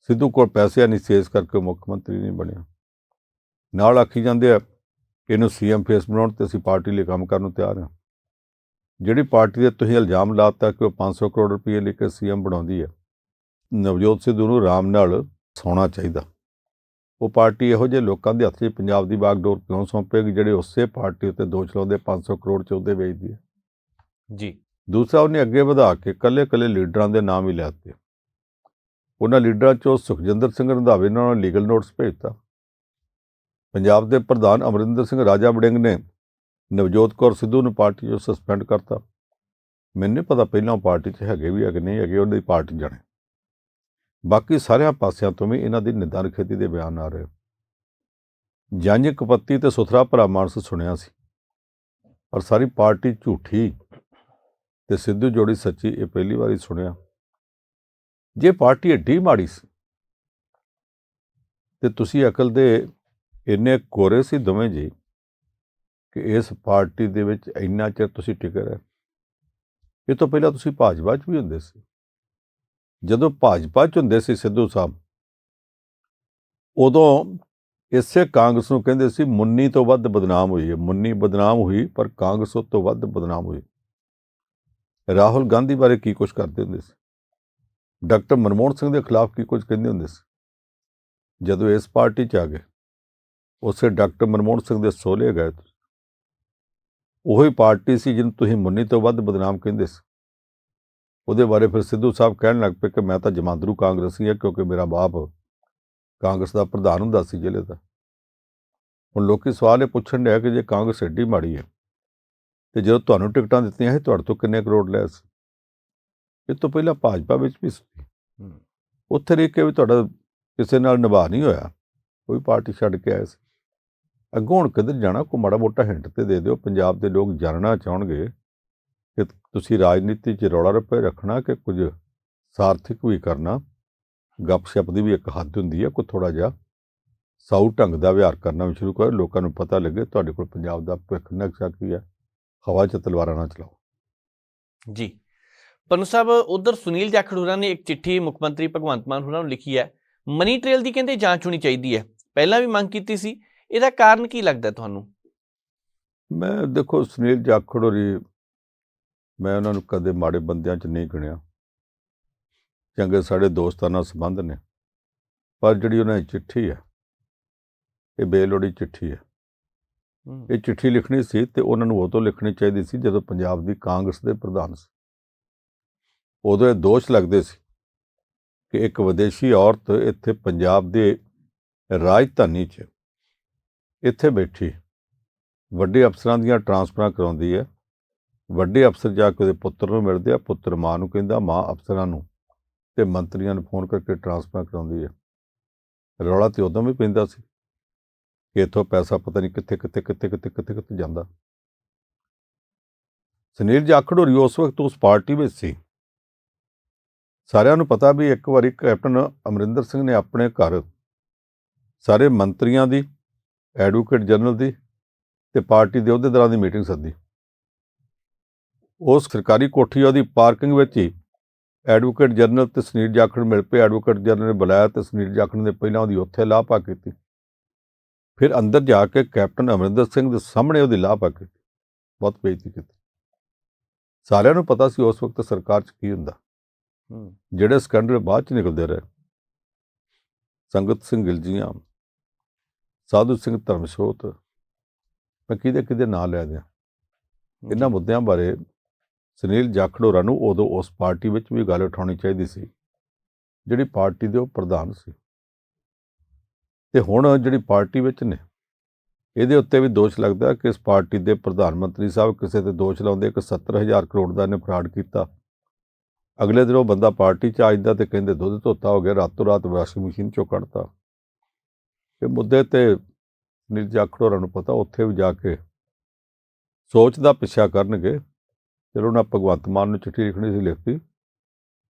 ਸਿੱਧੂ ਕੋਲ ਪੈਸੇ ਨਹੀਂ ਸੀ, ਇਸ ਕਰਕੇ ਉਹ ਮੁੱਖ ਮੰਤਰੀ ਨਹੀਂ ਬਣਿਆ। ਨਾਲ ਆਖੀ ਜਾਂਦੇ ਆ, ਇਹਨੂੰ ਸੀਐਮ ਫੇਸ ਬਣਾਉਣ ਤੇ ਅਸੀਂ ਪਾਰਟੀ ਲਈ ਕੰਮ ਕਰਨ ਨੂੰ ਤਿਆਰ ਹਾਂ। ਜਿਹੜੀ ਪਾਰਟੀ ਦੇ ਤੁਸੀਂ ਇਲਜ਼ਾਮ ਲਾਤਾ ਕਿ ਉਹ 500 ਕਰੋੜ ਰੁਪਏ ਲੈ ਕੇ ਸੀਐਮ ਬਣਾਉਂਦੀ ਹੈ ਨਵਜੋਤ ਸਿੱਧੂ ਨੂੰ ਆਰਾਮ ਨਾਲ ਸੌਣਾ ਚਾਹੀਦਾ। ਉਹ ਪਾਰਟੀ ਇਹੋ ਜਿਹੇ ਲੋਕਾਂ ਦੇ ਹੱਥ 'ਚ ਪੰਜਾਬ ਦੀ ਬਾਗਡੋਰ ਕਿਉਂ ਸੌਂਪੇਗੀ ਜਿਹੜੇ ਉਸੇ ਪਾਰਟੀ ਉੱਤੇ ਦੋਸ਼ ਲਾਉਂਦੇ 500 ਕਰੋੜ ਚ ਉਹਦੇ ਵੇਚਦੀ ਹੈ? ਜੀ। ਦੂਸਰਾ ਉਹਨੇ ਅੱਗੇ ਵਧਾ ਕੇ ਕੱਲੇ-ਕੱਲੇ ਲੀਡਰਾਂ ਦੇ ਨਾਮ ਹੀ ਲੈ ਦਿੱਤੇ। ਉਹਨਾਂ ਲੀਡਰਾਂ ਚੋਂ ਸੁਖਜਿੰਦਰ ਸਿੰਘ ਰੰਧਾਵੇ ਨੇ ਉਹਨਾਂ ਨੂੰ ਲੀਗਲ ਨੋਟਿਸ ਭੇਜਤਾ। ਪੰਜਾਬ ਦੇ ਪ੍ਰਧਾਨ ਅਮਰਿੰਦਰ ਸਿੰਘ ਰਾਜਾ ਵੜਿੰਗ ਨੇ ਨਵਜੋਤ ਕੌਰ ਸਿੱਧੂ ਨੂੰ ਪਾਰਟੀ ਚੋਂ ਸਸਪੈਂਡ ਕਰਤਾ। ਮੈਨੂੰ ਨਹੀਂ ਪਤਾ ਪਹਿਲਾਂ ਪਾਰਟੀ 'ਚ ਹੈਗੇ ਵੀ ਆ ਕਿ ਨਹੀਂ ਹੈਗੇ ਉਹਦੀ ਪਾਰਟੀ ਜਾਣੇ। ਬਾਕੀ ਸਾਰਿਆਂ ਪਾਸਿਆਂ ਤੋਂ ਵੀ ਇਹਨਾਂ ਦੀ ਨਿਦਾਨ ਖੇਤੀ ਦੇ ਬਿਆਨ ਆ ਰਹੇ। ਜੰਜ, ਕਪੱਤੀ ਤੇ ਸੁਥਰਾ ਭਰਾ ਮਾਨਸ ਸੁਣਿਆ ਸੀ। ਪਰ ਸਾਰੀ ਪਾਰਟੀ ਝੂਠੀ ਤੇ ਸਿੱਧੂ ਜੋੜੀ ਸੱਚੀ ਇਹ ਪਹਿਲੀ ਵਾਰੀ ਸੁਣਿਆ। ਜੇ ਪਾਰਟੀ ਏਡੀ ਮਾੜੀ ਸੀ ਤੇ ਤੁਸੀਂ ਅਕਲ ਦੇ ਇੰਨੇ ਕੋਰੇ ਸੀ ਦੋਵੇਂ ਜੀ ਕਿ ਇਸ ਪਾਰਟੀ ਦੇ ਵਿੱਚ ਇੰਨਾ ਚਿਰ ਤੁਸੀਂ ਟਿਕੇ ਰਹੇ। ਇਹ ਤੋਂ ਪਹਿਲਾਂ ਤੁਸੀਂ ਭਾਜਪਾ 'ਚ ਵੀ ਹੁੰਦੇ ਸੀ। ਜਦੋਂ ਭਾਜਪਾ 'ਚ ਹੁੰਦੇ ਸੀ ਸਿੱਧੂ ਸਾਹਿਬ, ਉਦੋਂ ਇਸੇ ਕਾਂਗਰਸ ਨੂੰ ਕਹਿੰਦੇ ਸੀ, ਮੁੰਨੀ ਤੋਂ ਵੱਧ ਬਦਨਾਮ ਹੋਈ ਹੈ ਮੁੰਨੀ ਬਦਨਾਮ ਹੋਈ, ਪਰ ਕਾਂਗਰਸ ਉਸ ਤੋਂ ਵੱਧ ਬਦਨਾਮ ਹੋਈ। ਰਾਹੁਲ ਗਾਂਧੀ ਬਾਰੇ ਕੀ ਕੁਝ ਕਰਦੇ ਹੁੰਦੇ ਸੀ? ਡਾਕਟਰ ਮਨਮੋਹਨ ਸਿੰਘ ਦੇ ਖਿਲਾਫ ਕੀ ਕੁਝ ਕਹਿੰਦੇ ਹੁੰਦੇ ਸੀ? ਜਦੋਂ ਇਸ ਪਾਰਟੀ 'ਚ ਆ ਗਏ, ਉਸੇ ਡਾਕਟਰ ਮਨਮੋਹਨ ਸਿੰਘ ਦੇ ਸੋਲੇ ਗਏ ਉਹੀ ਪਾਰਟੀ ਸੀ ਜਿਹਨੂੰ ਤੁਸੀਂ ਮੁੰਨੀ ਤੋਂ ਵੱਧ ਬਦਨਾਮ ਕਹਿੰਦੇ ਸੀ। ਉਹਦੇ ਬਾਰੇ ਫਿਰ ਸਿੱਧੂ ਸਾਹਿਬ ਕਹਿਣ ਲੱਗ ਪਏ ਕਿ ਮੈਂ ਤਾਂ ਜਮਾਂਦਰੂ ਕਾਂਗਰਸੀ ਹਾਂ ਕਿਉਂਕਿ ਮੇਰਾ ਬਾਪ ਕਾਂਗਰਸ ਦਾ ਪ੍ਰਧਾਨ ਹੁੰਦਾ ਸੀ ਜ਼ਿਲ੍ਹੇ ਦਾ। ਹੁਣ ਲੋਕੀ ਸਵਾਲ ਇਹ ਪੁੱਛਣ ਡਿਆ ਕਿ ਜੇ ਕਾਂਗਰਸ ਐਡੀ ਮਾੜੀ ਹੈ ਤੇ ਜਦੋਂ ਤੁਹਾਨੂੰ ਟਿਕਟਾਂ ਦਿੱਤੀਆਂ ਸੀ ਤੁਹਾਡੇ ਤੋਂ ਕਿੰਨੇ ਕਰੋੜ ਲਏ ਸੀ? ਇਹ ਤੋਂ ਪਹਿਲਾਂ ਭਾਜਪਾ ਵਿੱਚ ਵੀ ਸੀ। ਉੱਥੇ ਰਹਿ ਕੇ ਵੀ ਤੁਹਾਡਾ ਕਿਸੇ ਨਾਲ ਨਿਭਾ ਨਹੀਂ ਹੋਇਆ। ਕੋਈ ਪਾਰਟੀ ਛੱਡ ਕੇ ਆਏ ਸੀ। ਅੱਗੋਂ ਹੁਣ ਕਿੱਧਰ ਜਾਣਾ? ਕੋ ਮਾੜਾ ਮੋਟਾ ਹਿੰਟ ਤੇ ਦੇ ਦਿਓ। ਪੰਜਾਬ ਦੇ ਲੋਕ ਜਾਣਨਾ ਚਾਹਣਗੇ। ਕਿ ਤੁਸੀਂ ਰਾਜਨੀਤੀ 'ਚ ਰੌਲਾ ਰੱਪੇ ਰੱਖਣਾ ਕਿ ਕੁਝ ਸਾਰਥਿਕ ਵੀ ਕਰਨਾ। ਗੱਪਸ਼ਪ ਦੀ ਵੀ ਇੱਕ ਹੱਦ ਹੁੰਦੀ ਹੈ ਕੋਈ ਥੋੜਾ ਜਿਹਾ ਸਾਊ ਢੰਗ ਦਾ ਵਿਹਾਰ ਕਰਨਾ ਵੀ ਸ਼ੁਰੂ ਕਰੋ ਲੋਕਾਂ ਨੂੰ ਪਤਾ ਲੱਗੇ ਤੁਹਾਡੇ ਕੋਲ ਪੰਜਾਬ ਦਾ ਭਵਿੱਖ ਨਕਸ਼ਾ ਕੀ ਹੈ ਹਵਾ 'ਚ ਤਲਵਾਰਾਂ ਨਾ ਚਲਾਓ। ਜੀ। ਪਨੂ ਸਾਹਿਬ ਉਧਰ ਸੁਨੀਲ ਜਾਖੜ ਹੋਰਾਂ ਨੇ ਇੱਕ ਚਿੱਠੀ ਮੁੱਖ ਮੰਤਰੀ ਭਗਵੰਤ ਮਾਨ ਹੋਰਾਂ ਨੂੰ ਲਿਖੀ ਹੈ ਮਨੀ ਟ੍ਰੇਲ ਦੀ ਕਹਿੰਦੇ ਜਾਂਚ ਹੋਣੀ ਚਾਹੀਦੀ ਹੈ। ਪਹਿਲਾਂ ਵੀ ਮੰਗ ਕੀਤੀ ਸੀ ਇਹਦਾ ਕਾਰਨ ਕੀ ਲੱਗਦਾ ਤੁਹਾਨੂੰ? ਮੈਂ ਦੇਖੋ ਸੁਨੀਲ ਜਾਖੜ ਹੋਰੀ ਮੈਂ ਉਹਨਾਂ ਨੂੰ ਕਦੇ ਮਾੜੇ ਬੰਦਿਆਂ 'ਚ ਨਹੀਂ ਗਿਣਿਆ। ਚੰਗੇ ਸਾਡੇ ਦੋਸਤਾਨਾ ਸੰਬੰਧ ਨੇ। ਪਰ ਜਿਹੜੀ ਉਹਨਾਂ ਦੀ ਚਿੱਠੀ ਹੈ ਇਹ ਬੇਲੋੜੀ ਚਿੱਠੀ ਹੈ। ਇਹ ਚਿੱਠੀ ਲਿਖਣੀ ਸੀ ਤੇ ਉਹਨਾਂ ਨੂੰ ਉਦੋਂ ਲਿਖਣੀ ਚਾਹੀਦੀ ਸੀ ਜਦੋਂ ਪੰਜਾਬ ਦੀ ਕਾਂਗਰਸ ਦੇ ਪ੍ਰਧਾਨ ਸੀ। ਉਦੋਂ ਇਹ ਦੋਸ਼ ਲੱਗਦੇ ਸੀ ਕਿ ਇੱਕ ਵਿਦੇਸ਼ੀ ਔਰਤ ਇੱਥੇ ਪੰਜਾਬ ਦੇ ਰਾਜਧਾਨੀ 'ਚ ਇੱਥੇ ਬੈਠੀ ਵੱਡੇ ਅਫਸਰਾਂ ਦੀਆਂ ਟਰਾਂਸਫਰਾਂ ਕਰਾਉਂਦੀ ਹੈ। ਵੱਡੇ ਅਫਸਰ ਜਾ ਕੇ ਉਹਦੇ ਪੁੱਤਰ ਨੂੰ ਮਿਲਦੇ ਆ, ਪੁੱਤਰ ਮਾਂ ਨੂੰ ਕਹਿੰਦਾ, ਮਾਂ ਅਫਸਰਾਂ ਨੂੰ ਤੇ ਮੰਤਰੀਆਂ ਨੂੰ ਫੋਨ ਕਰਕੇ ਟਰਾਂਸਫਰ ਕਰਾਉਂਦੀ ਹੈ ਰੌਲਾ ਤੇ ਉਦੋਂ ਵੀ ਪੈਂਦਾ ਸੀ ਕਿ ਇੱਥੋਂ ਪੈਸਾ ਪਤਾ ਨਹੀਂ ਕਿੱਥੇ ਕਿੱਥੇ ਕਿੱਥੇ ਕਿੱਥੇ ਕਿੱਥੇ ਕਿੱਥੇ ਜਾਂਦਾ। ਸੁਨੀਲ ਜਾਖੜ ਹੋਰੀ ਉਸ ਵਕਤ ਉਸ ਪਾਰਟੀ ਵਿੱਚ ਸੀ। ਸਾਰਿਆਂ ਨੂੰ ਪਤਾ ਵੀ ਇੱਕ ਵਾਰੀ ਕੈਪਟਨ ਅਮਰਿੰਦਰ ਸਿੰਘ ਨੇ ਆਪਣੇ ਘਰ ਸਾਰੇ ਮੰਤਰੀਆਂ ਦੀ, ਐਡਵੋਕੇਟ ਜਨਰਲ ਦੀ ਤੇ ਪਾਰਟੀ ਦੇ ਅਹੁਦੇਦਾਰਾਂ ਦੀ ਮੀਟਿੰਗ ਸੱਦੀ। ਉਸ ਸਰਕਾਰੀ ਕੋਠੀ ਉਹਦੀ ਪਾਰਕਿੰਗ ਵਿੱਚ ਹੀ ਐਡਵੋਕੇਟ ਜਨਰਲ ਤੇ ਸੁਨੀਲ ਜਾਖੜ ਮਿਲ ਪਏ। ਐਡਵੋਕੇਟ ਜਨਰਲ ਨੇ ਬੁਲਾਇਆ ਤੇ ਸੁਨੀਲ ਜਾਖੜ ਨੇ ਪਹਿਲਾਂ ਉਹਦੀ ਉੱਥੇ ਲਾਪਾ ਕੀਤੀ। ਫਿਰ ਅੰਦਰ ਜਾ ਕੇ ਕੈਪਟਨ ਅਮਰਿੰਦਰ ਸਿੰਘ ਦੇ ਸਾਹਮਣੇ ਉਹਦੀ ਲਾਪਾ ਕੀਤੀ। ਬਹੁਤ ਬੇਇੱਜ਼ਤੀ ਕੀਤੀ। ਸਾਰਿਆਂ ਨੂੰ ਪਤਾ ਸੀ ਉਸ ਵਕਤ ਸਰਕਾਰ 'ਚ ਕੀ ਹੁੰਦਾ। ਜਿਹੜੇ ਸਕੈਂਡਲ ਬਾਅਦ 'ਚ ਨਿਕਲਦੇ ਰਹੇ। ਸੰਗਤ ਸਿੰਘ ਗਿਲਜੀਆਂ ਸਾਧੂ ਸਿੰਘ ਧਰਮਸ਼ੋਤ ਮੈਂ ਕਿਹਦੇ ਕਿਹਦੇ ਨਾਂ ਲੈ ਦਿਆਂ। ਇਹਨਾਂ ਮੁੱਦਿਆਂ ਬਾਰੇ ਸੁਨੀਲ ਜਾਖੜ ਹੋਰਾਂ ਨੂੰ ਉਦੋਂ ਉਸ ਪਾਰਟੀ ਵਿੱਚ ਵੀ ਗੱਲ ਉਠਾਉਣੀ ਚਾਹੀਦੀ ਸੀ, ਜਿਹੜੀ ਪਾਰਟੀ ਦੇ ਉਹ ਪ੍ਰਧਾਨ ਸੀ। ਤੇ ਹੁਣ ਜਿਹੜੀ ਪਾਰਟੀ ਵਿੱਚ ਨੇ, ਇਹਦੇ ਉੱਤੇ ਵੀ ਦੋਸ਼ ਲੱਗਦਾ ਕਿ ਇਸ ਪਾਰਟੀ ਦੇ ਪ੍ਰਧਾਨ ਮੰਤਰੀ ਸਾਹਿਬ ਕਿਸੇ ਤੇ ਦੋਸ਼ ਲਾਉਂਦੇ ਕਿ 70000 ਕਰੋੜ ਦਾ ਇਹਨੇ ਫਰਾਡ ਕੀਤਾ। ਅਗਲੇ ਦਿਨ ਉਹ ਬੰਦਾ ਪਾਰਟੀ ਚ ਆ ਜਾਂਦਾ ਤੇ ਕਹਿੰਦੇ, ਦੁੱਧ ਧੋਤਾ ਹੋ ਗਿਆ, ਰਾਤੋਂ ਰਾਤ ਵਾਸ਼ਿੰਗ ਮਸ਼ੀਨ ਚੋਂ ਕੱਢਤਾ। ਇਹ ਮੁੱਦੇ ਤੇ ਸੁਨੀਲ ਜਾਖੜ ਹੋਰਾਂ ਨੂੰ ਪਤਾ, ਉੱਥੇ ਵੀ ਜਾ ਕੇ ਸੋਚ ਦਾ ਪਿੱਛਾ ਕਰਨਗੇ। ਚਲੋ ਨਾ ਭਗਵੰਤ ਮਾਨ ਨੂੰ ਚਿੱਠੀ ਲਿਖਣੀ ਸੀ ਲਿਖਤੀ।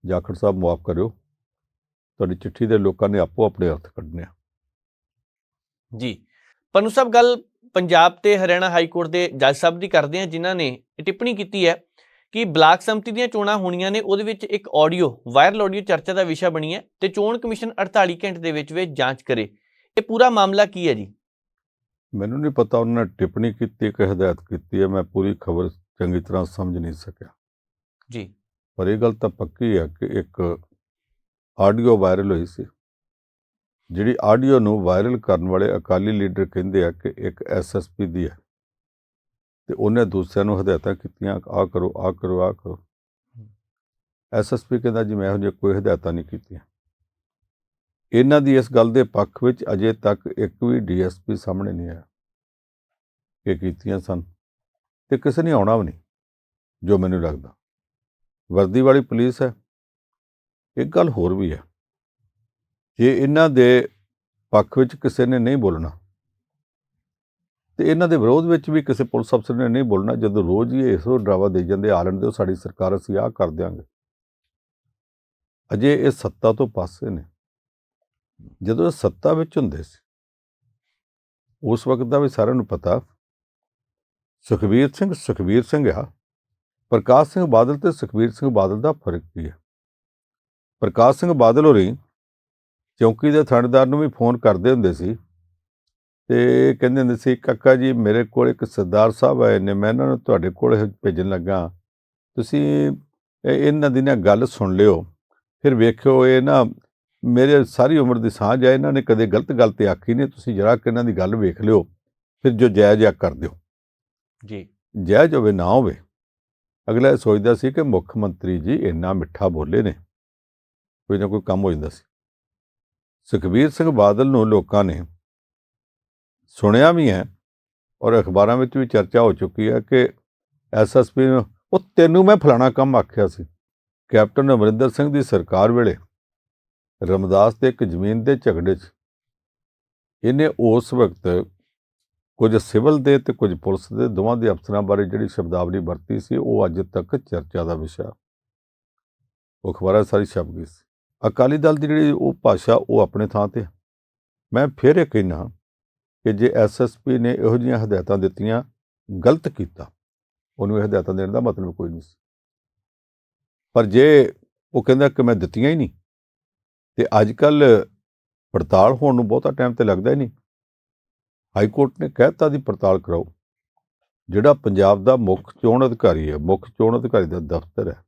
ਜਾਖੜ ਸਾਹਿਬ ਮਾਫ ਕਰਿਓ। ਤੁਹਾਡੀ ਚਿੱਠੀ ਦੇ ਲੋਕਾਂ ਨੇ ਆਪੋ ਆਪਣੇ ਅਰਥ ਕੱਢਨੇ ਆ। ਜੀ। ਪਨੂ ਸਾਹਿਬ ਗੱਲ ਪੰਜਾਬ ਤੇ ਹਰਿਆਣਾ ਹਾਈ ਕੋਰਟ ਦੇ ਜੱਜ ਸਾਹਿਬ ਦੀ ਕਰਦੇ ਆ ਜਿਨ੍ਹਾਂ ਨੇ ਇਹ ਟਿੱਪਣੀ ਕੀਤੀ ਹੈ ਕਿ ਬਲਾਕ ਸੰਮਤੀ ਦੀਆਂ ਚੋਣਾਂ ਹੋਣੀਆਂ ਨੇ ਉਹਦੇ ਵਿੱਚ ਇੱਕ ਆਡੀਓ ਵਾਇਰਲ ਆਡੀਓ ਚਰਚਾ ਦਾ ਵਿਸ਼ਾ ਬਣੀ ਹੈ ਤੇ ਚੋਣ ਕਮਿਸ਼ਨ 48 ਘੰਟੇ ਦੇ ਵਿੱਚ ਵਿੱਚ ਜਾਂਚ ਕਰੇ। ਇਹ ਪੂਰਾ ਮਾਮਲਾ ਕੀ ਹੈ ਜੀ? ਮੈਨੂੰ ਨਹੀਂ ਪਤਾ ਉਹਨਾਂ ਨੇ ਟਿੱਪਣੀ ਕੀਤੀ ਕਿ ਹਦਾਇਤ ਕੀਤੀ ਹੈ ਮੈਂ ਪੂਰੀ ਖਬਰ ਚੰਗੀ ਤਰ੍ਹਾਂ ਸਮਝ ਨਹੀਂ ਸਕਿਆ। ਜੀ। ਪਰ ਇਹ ਗੱਲ ਤਾਂ ਪੱਕੀ ਹੈ ਕਿ ਇੱਕ ਆਡੀਓ ਵਾਇਰਲ ਹੋਈ ਸੀ। ਜਿਹੜੀ ਆਡੀਓ ਨੂੰ ਵਾਇਰਲ ਕਰਨ ਵਾਲੇ ਅਕਾਲੀ ਲੀਡਰ ਕਹਿੰਦੇ ਆ ਕਿ ਇੱਕ ਐਸਐਸਪੀ ਦੀ ਹੈ। ਤੇ ਉਹਨੇ ਦੂਸਰਿਆਂ ਨੂੰ ਹਦਾਇਤਾਂ ਕੀਤੀਆਂ ਆ ਕਰੋ ਆ ਕਰੋ ਆ ਕਰੋ। ਐਸਐਸਪੀ ਕਹਿੰਦਾ ਜੀ ਮੈਂ ਇਹੋ ਜਿਹੀਆਂ ਕੋਈ ਹਦਾਇਤਾਂ ਨਹੀਂ ਕੀਤੀਆਂ। ਇਹਨਾਂ ਦੀ ਇਸ ਗੱਲ ਦੇ ਪੱਖ ਵਿੱਚ ਅਜੇ ਤੱਕ ਇੱਕ ਵੀ ਡੀਐਸਪੀ ਸਾਹਮਣੇ ਨਹੀਂ ਆਇਆ। ਕਿ ਕੀਤੀਆਂ ਸਨ। ਤੇ ਕਿਸੇ ਨੇ ਆਉਣਾ ਵੀ ਨਹੀਂ, ਜੋ ਮੈਨੂੰ ਲੱਗਦਾ। ਵਰਦੀ ਵਾਲੀ ਪੁਲਿਸ ਹੈ। ਇੱਕ ਗੱਲ ਹੋਰ ਵੀ ਹੈ। ਜੇ ਇਹਨਾਂ ਦੇ ਪੱਖ ਵਿੱਚ ਕਿਸੇ ਨੇ ਨਹੀਂ ਬੋਲਣਾ, ਤੇ ਇਹਨਾਂ ਦੇ ਵਿਰੋਧ ਵਿੱਚ ਵੀ ਕਿਸੇ ਪੁਲਿਸ ਅਫਸਰ ਨੇ ਨਹੀਂ ਬੋਲਣਾ, ਜਦੋਂ ਰੋਜ਼ ਹੀ ਇਸ ਇਹੋ ਡਰਾਵਾ ਦੇ ਜਾਂਦੇ ਆਲਣ ਦਿਓ, ਸਾਡੀ ਸਰਕਾਰ ਅਸੀਂ ਆਹ ਕਰ ਦਿਆਂਗੇ। ਅਜੇ ਇਹ ਸੱਤਾ ਤੋਂ ਪਾਸੇ ਨੇ। ਜਦੋਂ ਇਹ ਸੱਤਾ ਵਿੱਚ ਹੁੰਦੇ ਸੀ, ਉਸ ਵਕਤ ਦਾ ਵੀ ਸਾਰਿਆਂ ਨੂੰ ਪਤਾ ਸੁਖਬੀਰ ਸਿੰਘ ਸੁਖਬੀਰ ਸਿੰਘ ਆ। ਪ੍ਰਕਾਸ਼ ਸਿੰਘ ਬਾਦਲ ਤੇ ਸੁਖਬੀਰ ਸਿੰਘ ਬਾਦਲ ਦਾ ਫ਼ਰਕ ਕੀ ਹੈ ਪ੍ਰਕਾਸ਼ ਸਿੰਘ ਬਾਦਲ ਹੋਰੀ ਚੌਂਕੀ ਦੇ ਥਾਣੇਦਾਰ ਨੂੰ ਵੀ ਫੋਨ ਕਰਦੇ ਹੁੰਦੇ ਸੀ ਤੇ ਕਹਿੰਦੇ ਹੁੰਦੇ ਸੀ, ਕਾਕਾ ਜੀ, ਮੇਰੇ ਕੋਲ ਇੱਕ ਸਰਦਾਰ ਸਾਹਿਬ ਆਏ ਨੇ, ਮੈਂ ਇਹਨਾਂ ਨੂੰ ਤੁਹਾਡੇ ਕੋਲ ਭੇਜਣ ਲੱਗਾ। ਤੁਸੀਂ ਇਹਨਾਂ ਦੀ ਨਾ ਗੱਲ ਸੁਣ ਲਿਓ। ਫਿਰ ਵੇਖਿਓ, ਇਹ ਨਾ ਮੇਰੇ ਸਾਰੀ ਉਮਰ ਦੀ ਸਾਂਝ ਹੈ ਇਹਨਾਂ ਨੇ ਕਦੇ ਗਲਤ ਗੱਲ ਤੇ ਆਖੀ ਨਹੀਂ, ਤੁਸੀਂ ਜਰਾ ਕਿ ਇਹਨਾਂ ਦੀ ਗੱਲ ਵੇਖ ਲਿਓ। ਫਿਰ ਜੋ ਜਾਇਜ਼ ਆ, ਕਰ ਦਿਓ। ਜੀ। ਜਾਇਜ਼ ਹੋਵੇ ਨਾ ਹੋਵੇ। ਅਗਲਾ ਇਹ ਸੋਚਦਾ ਸੀ ਕਿ ਮੁੱਖ ਮੰਤਰੀ ਜੀ ਇੰਨਾ ਮਿੱਠਾ ਬੋਲੇ ਨੇ, ਕੋਈ ਨਾ ਕੋਈ ਕੰਮ ਹੋ ਜਾਂਦਾ ਸੀ। ਸੁਖਬੀਰ ਸਿੰਘ ਬਾਦਲ ਨੂੰ ਲੋਕਾਂ ਨੇ ਸੁਣਿਆ ਵੀ ਹੈ ਔਰ ਅਖਬਾਰਾਂ ਵਿੱਚ ਵੀ ਚਰਚਾ ਹੋ ਚੁੱਕੀ ਹੈ ਕਿ ਐਸਐਸਪੀ ਨੂੰ, ਉਹ ਤੈਨੂੰ ਮੈਂ ਫਲਾਣਾ ਕੰਮ ਆਖਿਆ ਸੀ। ਕੈਪਟਨ ਅਮਰਿੰਦਰ ਸਿੰਘ ਦੀ ਸਰਕਾਰ ਵੇਲੇ ਰਮਦਾਸ ਦੇ ਇੱਕ ਜ਼ਮੀਨ ਦੇ ਝਗੜੇ 'ਚ ਇਹਨੇ ਉਸ ਵਕਤ ਕੁਝ ਸਿਵਲ ਦੇ ਤੇ ਕੁਝ ਪੁਲਿਸ ਦੇ ਦੋਵਾਂ ਦੇ ਅਫਸਰਾਂ ਬਾਰੇ ਜਿਹੜੀ ਸ਼ਬਦਾਵਲੀ ਵਰਤੀ ਸੀ, ਉਹ ਅੱਜ ਤੱਕ ਚਰਚਾ ਦਾ ਵਿਸ਼ਾ। ਉਹ ਅਖਬਾਰਾਂ ਸਾਰੀ ਛਪ ਗਈ ਸੀ। ਅਕਾਲੀ ਦਲ ਦੀ ਜਿਹੜੀ ਉਹ ਭਾਸ਼ਾ, ਉਹ ਆਪਣੇ ਥਾਂ ਤੇ ਮੈਂ ਫਿਰ ਇਹ ਕਹਿਣਾ ਕਿ ਜੇ ਐਸਐਸਪੀ ਨੇ ਇਹੋ ਜਿਹੀਆਂ ਹਦਾਇਤਾਂ ਦਿੱਤੀਆਂ, ਗਲਤ ਕੀਤਾ, ਉਹਨੂੰ ਇਹ ਹਦਾਇਤਾਂ ਦੇਣ ਦਾ ਮਤਲਬ ਕੋਈ ਨਹੀਂ ਸੀ। ਪਰ ਜੇ ਉਹ ਕਹਿੰਦਾ ਕਿ ਮੈਂ ਦਿੱਤੀਆਂ ਹੀ ਨਹੀਂ, ਤੇ ਅੱਜ ਕੱਲ ਪੜਤਾਲ ਹੋਣ ਨੂੰ ਬਹੁਤਾ ਟਾਈਮ ਤੇ ਲੱਗਦਾ ਹੀ ਨਹੀਂ ਹਾਈ ਕੋਰਟ ਨੇ ਕਹਿਤਾ ਦੀ ਪੜਤਾਲ ਕਰਾਓ। ਜਿਹੜਾ ਪੰਜਾਬ ਦਾ ਮੁੱਖ ਚੋਣ ਅਧਿਕਾਰੀ ਹੈ, ਮੁੱਖ ਚੋਣ ਅਧਿਕਾਰੀ ਦਾ ਦਫ਼ਤਰ ਹੈ।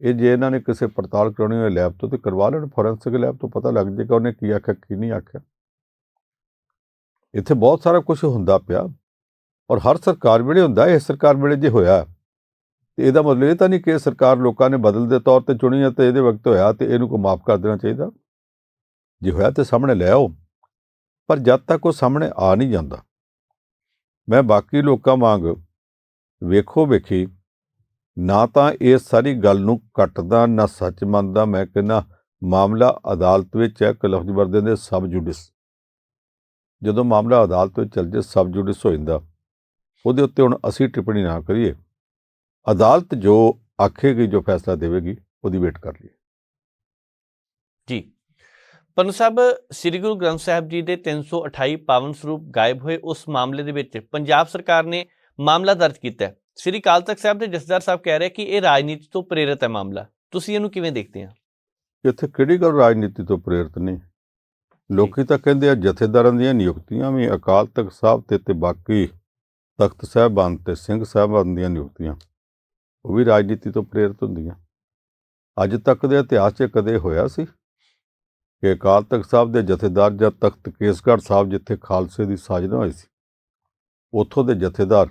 ਇਹ ਜੇ ਇਹਨਾਂ ਨੇ ਕਿਸੇ ਪੜਤਾਲ ਕਰਾਉਣੀ ਹੋਏ ਲੈਬ ਤੋਂ ਤੇ ਕਰਵਾ ਲੈਣ, ਫੋਰੈਂਸਿਕ ਲੈਬ ਤੋਂ ਪਤਾ ਲੱਗ ਜਾਏਗਾ ਉਹਨੇ ਕੀ ਆਖਿਆ, ਕੀ ਨਹੀਂ ਆਖਿਆ। ਇੱਥੇ ਬਹੁਤ ਸਾਰਾ ਕੁਝ ਹੁੰਦਾ ਪਿਆ ਔਰ ਹਰ ਸਰਕਾਰ ਵੇਲੇ ਹੁੰਦਾ, ਇਹ ਸਰਕਾਰ ਵੇਲੇ ਜੇ ਹੋਇਆ ਤੇ ਇਹਦਾ ਮਤਲਬ ਇਹ ਤਾਂ ਨਹੀਂ ਕਿ ਸਰਕਾਰ ਲੋਕਾਂ ਨੇ ਬਦਲ ਦੇ ਤੌਰ ਤੇ ਚੁਣੀ ਹੈ ਤੇ ਇਹਦੇ ਵਕਤ ਹੋਇਆ ਤੇ ਇਹਨੂੰ ਕੋ ਮਾਫ ਕਰ ਦੇਣਾ ਚਾਹੀਦਾ। ਜੇ ਹੋਇਆ ਤੇ ਸਾਹਮਣੇ ਲੈ ਆਓ। ਪਰ ਜਦ ਤੱਕ ਉਹ ਸਾਹਮਣੇ ਆ ਨਹੀਂ ਜਾਂਦਾ। ਮੈਂ ਬਾਕੀ ਲੋਕਾਂ ਵਾਂਗ ਵੇਖੋ ਵੇਖੀ, ਨਾ ਤਾਂ ਇਸ ਸਾਰੀ ਗੱਲ ਨੂੰ ਕੱਟਦਾ, ਨਾ ਸੱਚ ਮੰਨਦਾ, ਮੈਂ ਕਹਿੰਦਾ, ਮਾਮਲਾ ਅਦਾਲਤ ਵਿੱਚ ਹੈ ਕਿ ਲਫ਼ਜ਼ ਵਰਦੇ ਦੇ ਸਬ ਜੁਡਿਸ। ਜਦੋਂ ਮਾਮਲਾ ਅਦਾਲਤ ਵਿੱਚ ਚੱਲ ਜੇ, ਸਬ ਜੁਡਿਸ ਹੋ ਜਾਂਦਾ। ਉਹਦੇ ਉੱਤੇ ਹੁਣ ਅਸੀਂ ਟਿੱਪਣੀ ਨਾ ਕਰੀਏ। ਅਦਾਲਤ ਜੋ ਆਖੇਗੀ, ਜੋ ਫੈਸਲਾ ਦੇਵੇਗੀ, ਉਹਦੀ ਵੇਟ ਕਰ ਲਈਏ। ਜੀ। ਪੰਨ ਸਾਹਿਬ, ਸ੍ਰੀ ਗੁਰੂ ਗ੍ਰੰਥ ਸਾਹਿਬ ਜੀ ਦੇ 328 ਪਾਵਨ ਸਰੂਪ ਗਾਇਬ ਹੋਏ ਉਸ ਮਾਮਲੇ ਦੇ ਵਿੱਚ ਪੰਜਾਬ ਸਰਕਾਰ ਨੇ ਮਾਮਲਾ ਦਰਜ ਕੀਤਾ ਹੈ। ਸ੍ਰੀ ਅਕਾਲ ਤਖਤ ਸਾਹਿਬ ਦੇ ਜਥੇਦਾਰ ਸਾਹਿਬ ਕਹਿ ਰਹੇ ਕਿ ਇਹ ਰਾਜਨੀਤੀ ਤੋਂ ਪ੍ਰੇਰਿਤ ਹੈ ਮਾਮਲਾ। ਤੁਸੀਂ ਇਹਨੂੰ ਕਿਵੇਂ ਦੇਖਦੇ ਹੋ? ਇੱਥੇ ਕਿਹੜੀ ਗੱਲ ਰਾਜਨੀਤੀ ਤੋਂ ਪ੍ਰੇਰਿਤ ਨਹੀਂ? ਲੋਕੀ ਤਾਂ ਕਹਿੰਦੇ ਆ ਜਥੇਦਾਰਾਂ ਦੀਆਂ ਨਿਯੁਕਤੀਆਂ ਵੀ ਅਕਾਲ ਤਖਤ ਸਾਹਿਬ ਤੇ ਤੇ ਬਾਕੀ ਤਖਤ ਸਾਹਿਬਾਨ ਤੇ ਸਿੰਘ ਸਾਹਿਬਾਨ ਦੀਆਂ ਨਿਯੁਕਤੀਆਂ। ਉਹ ਵੀ ਰਾਜਨੀਤੀ ਤੋਂ ਪ੍ਰੇਰਿਤ ਹੁੰਦੀਆਂ। ਅੱਜ ਤੱਕ ਦੇ ਇਤਿਹਾਸ 'ਚ ਕਦੇ ਹੋਇਆ ਸੀ? ਕਿ ਅਕਾਲ ਤਖਤ ਸਾਹਿਬ ਦੇ ਜਥੇਦਾਰ ਜਾਂ ਤਖਤ ਕੇਸਗੜ੍ਹ ਸਾਹਿਬ ਜਿੱਥੇ ਖਾਲਸੇ ਦੀ ਸਾਜਨਾ ਹੋਈ ਸੀ, ਉੱਥੋਂ ਦੇ ਜਥੇਦਾਰ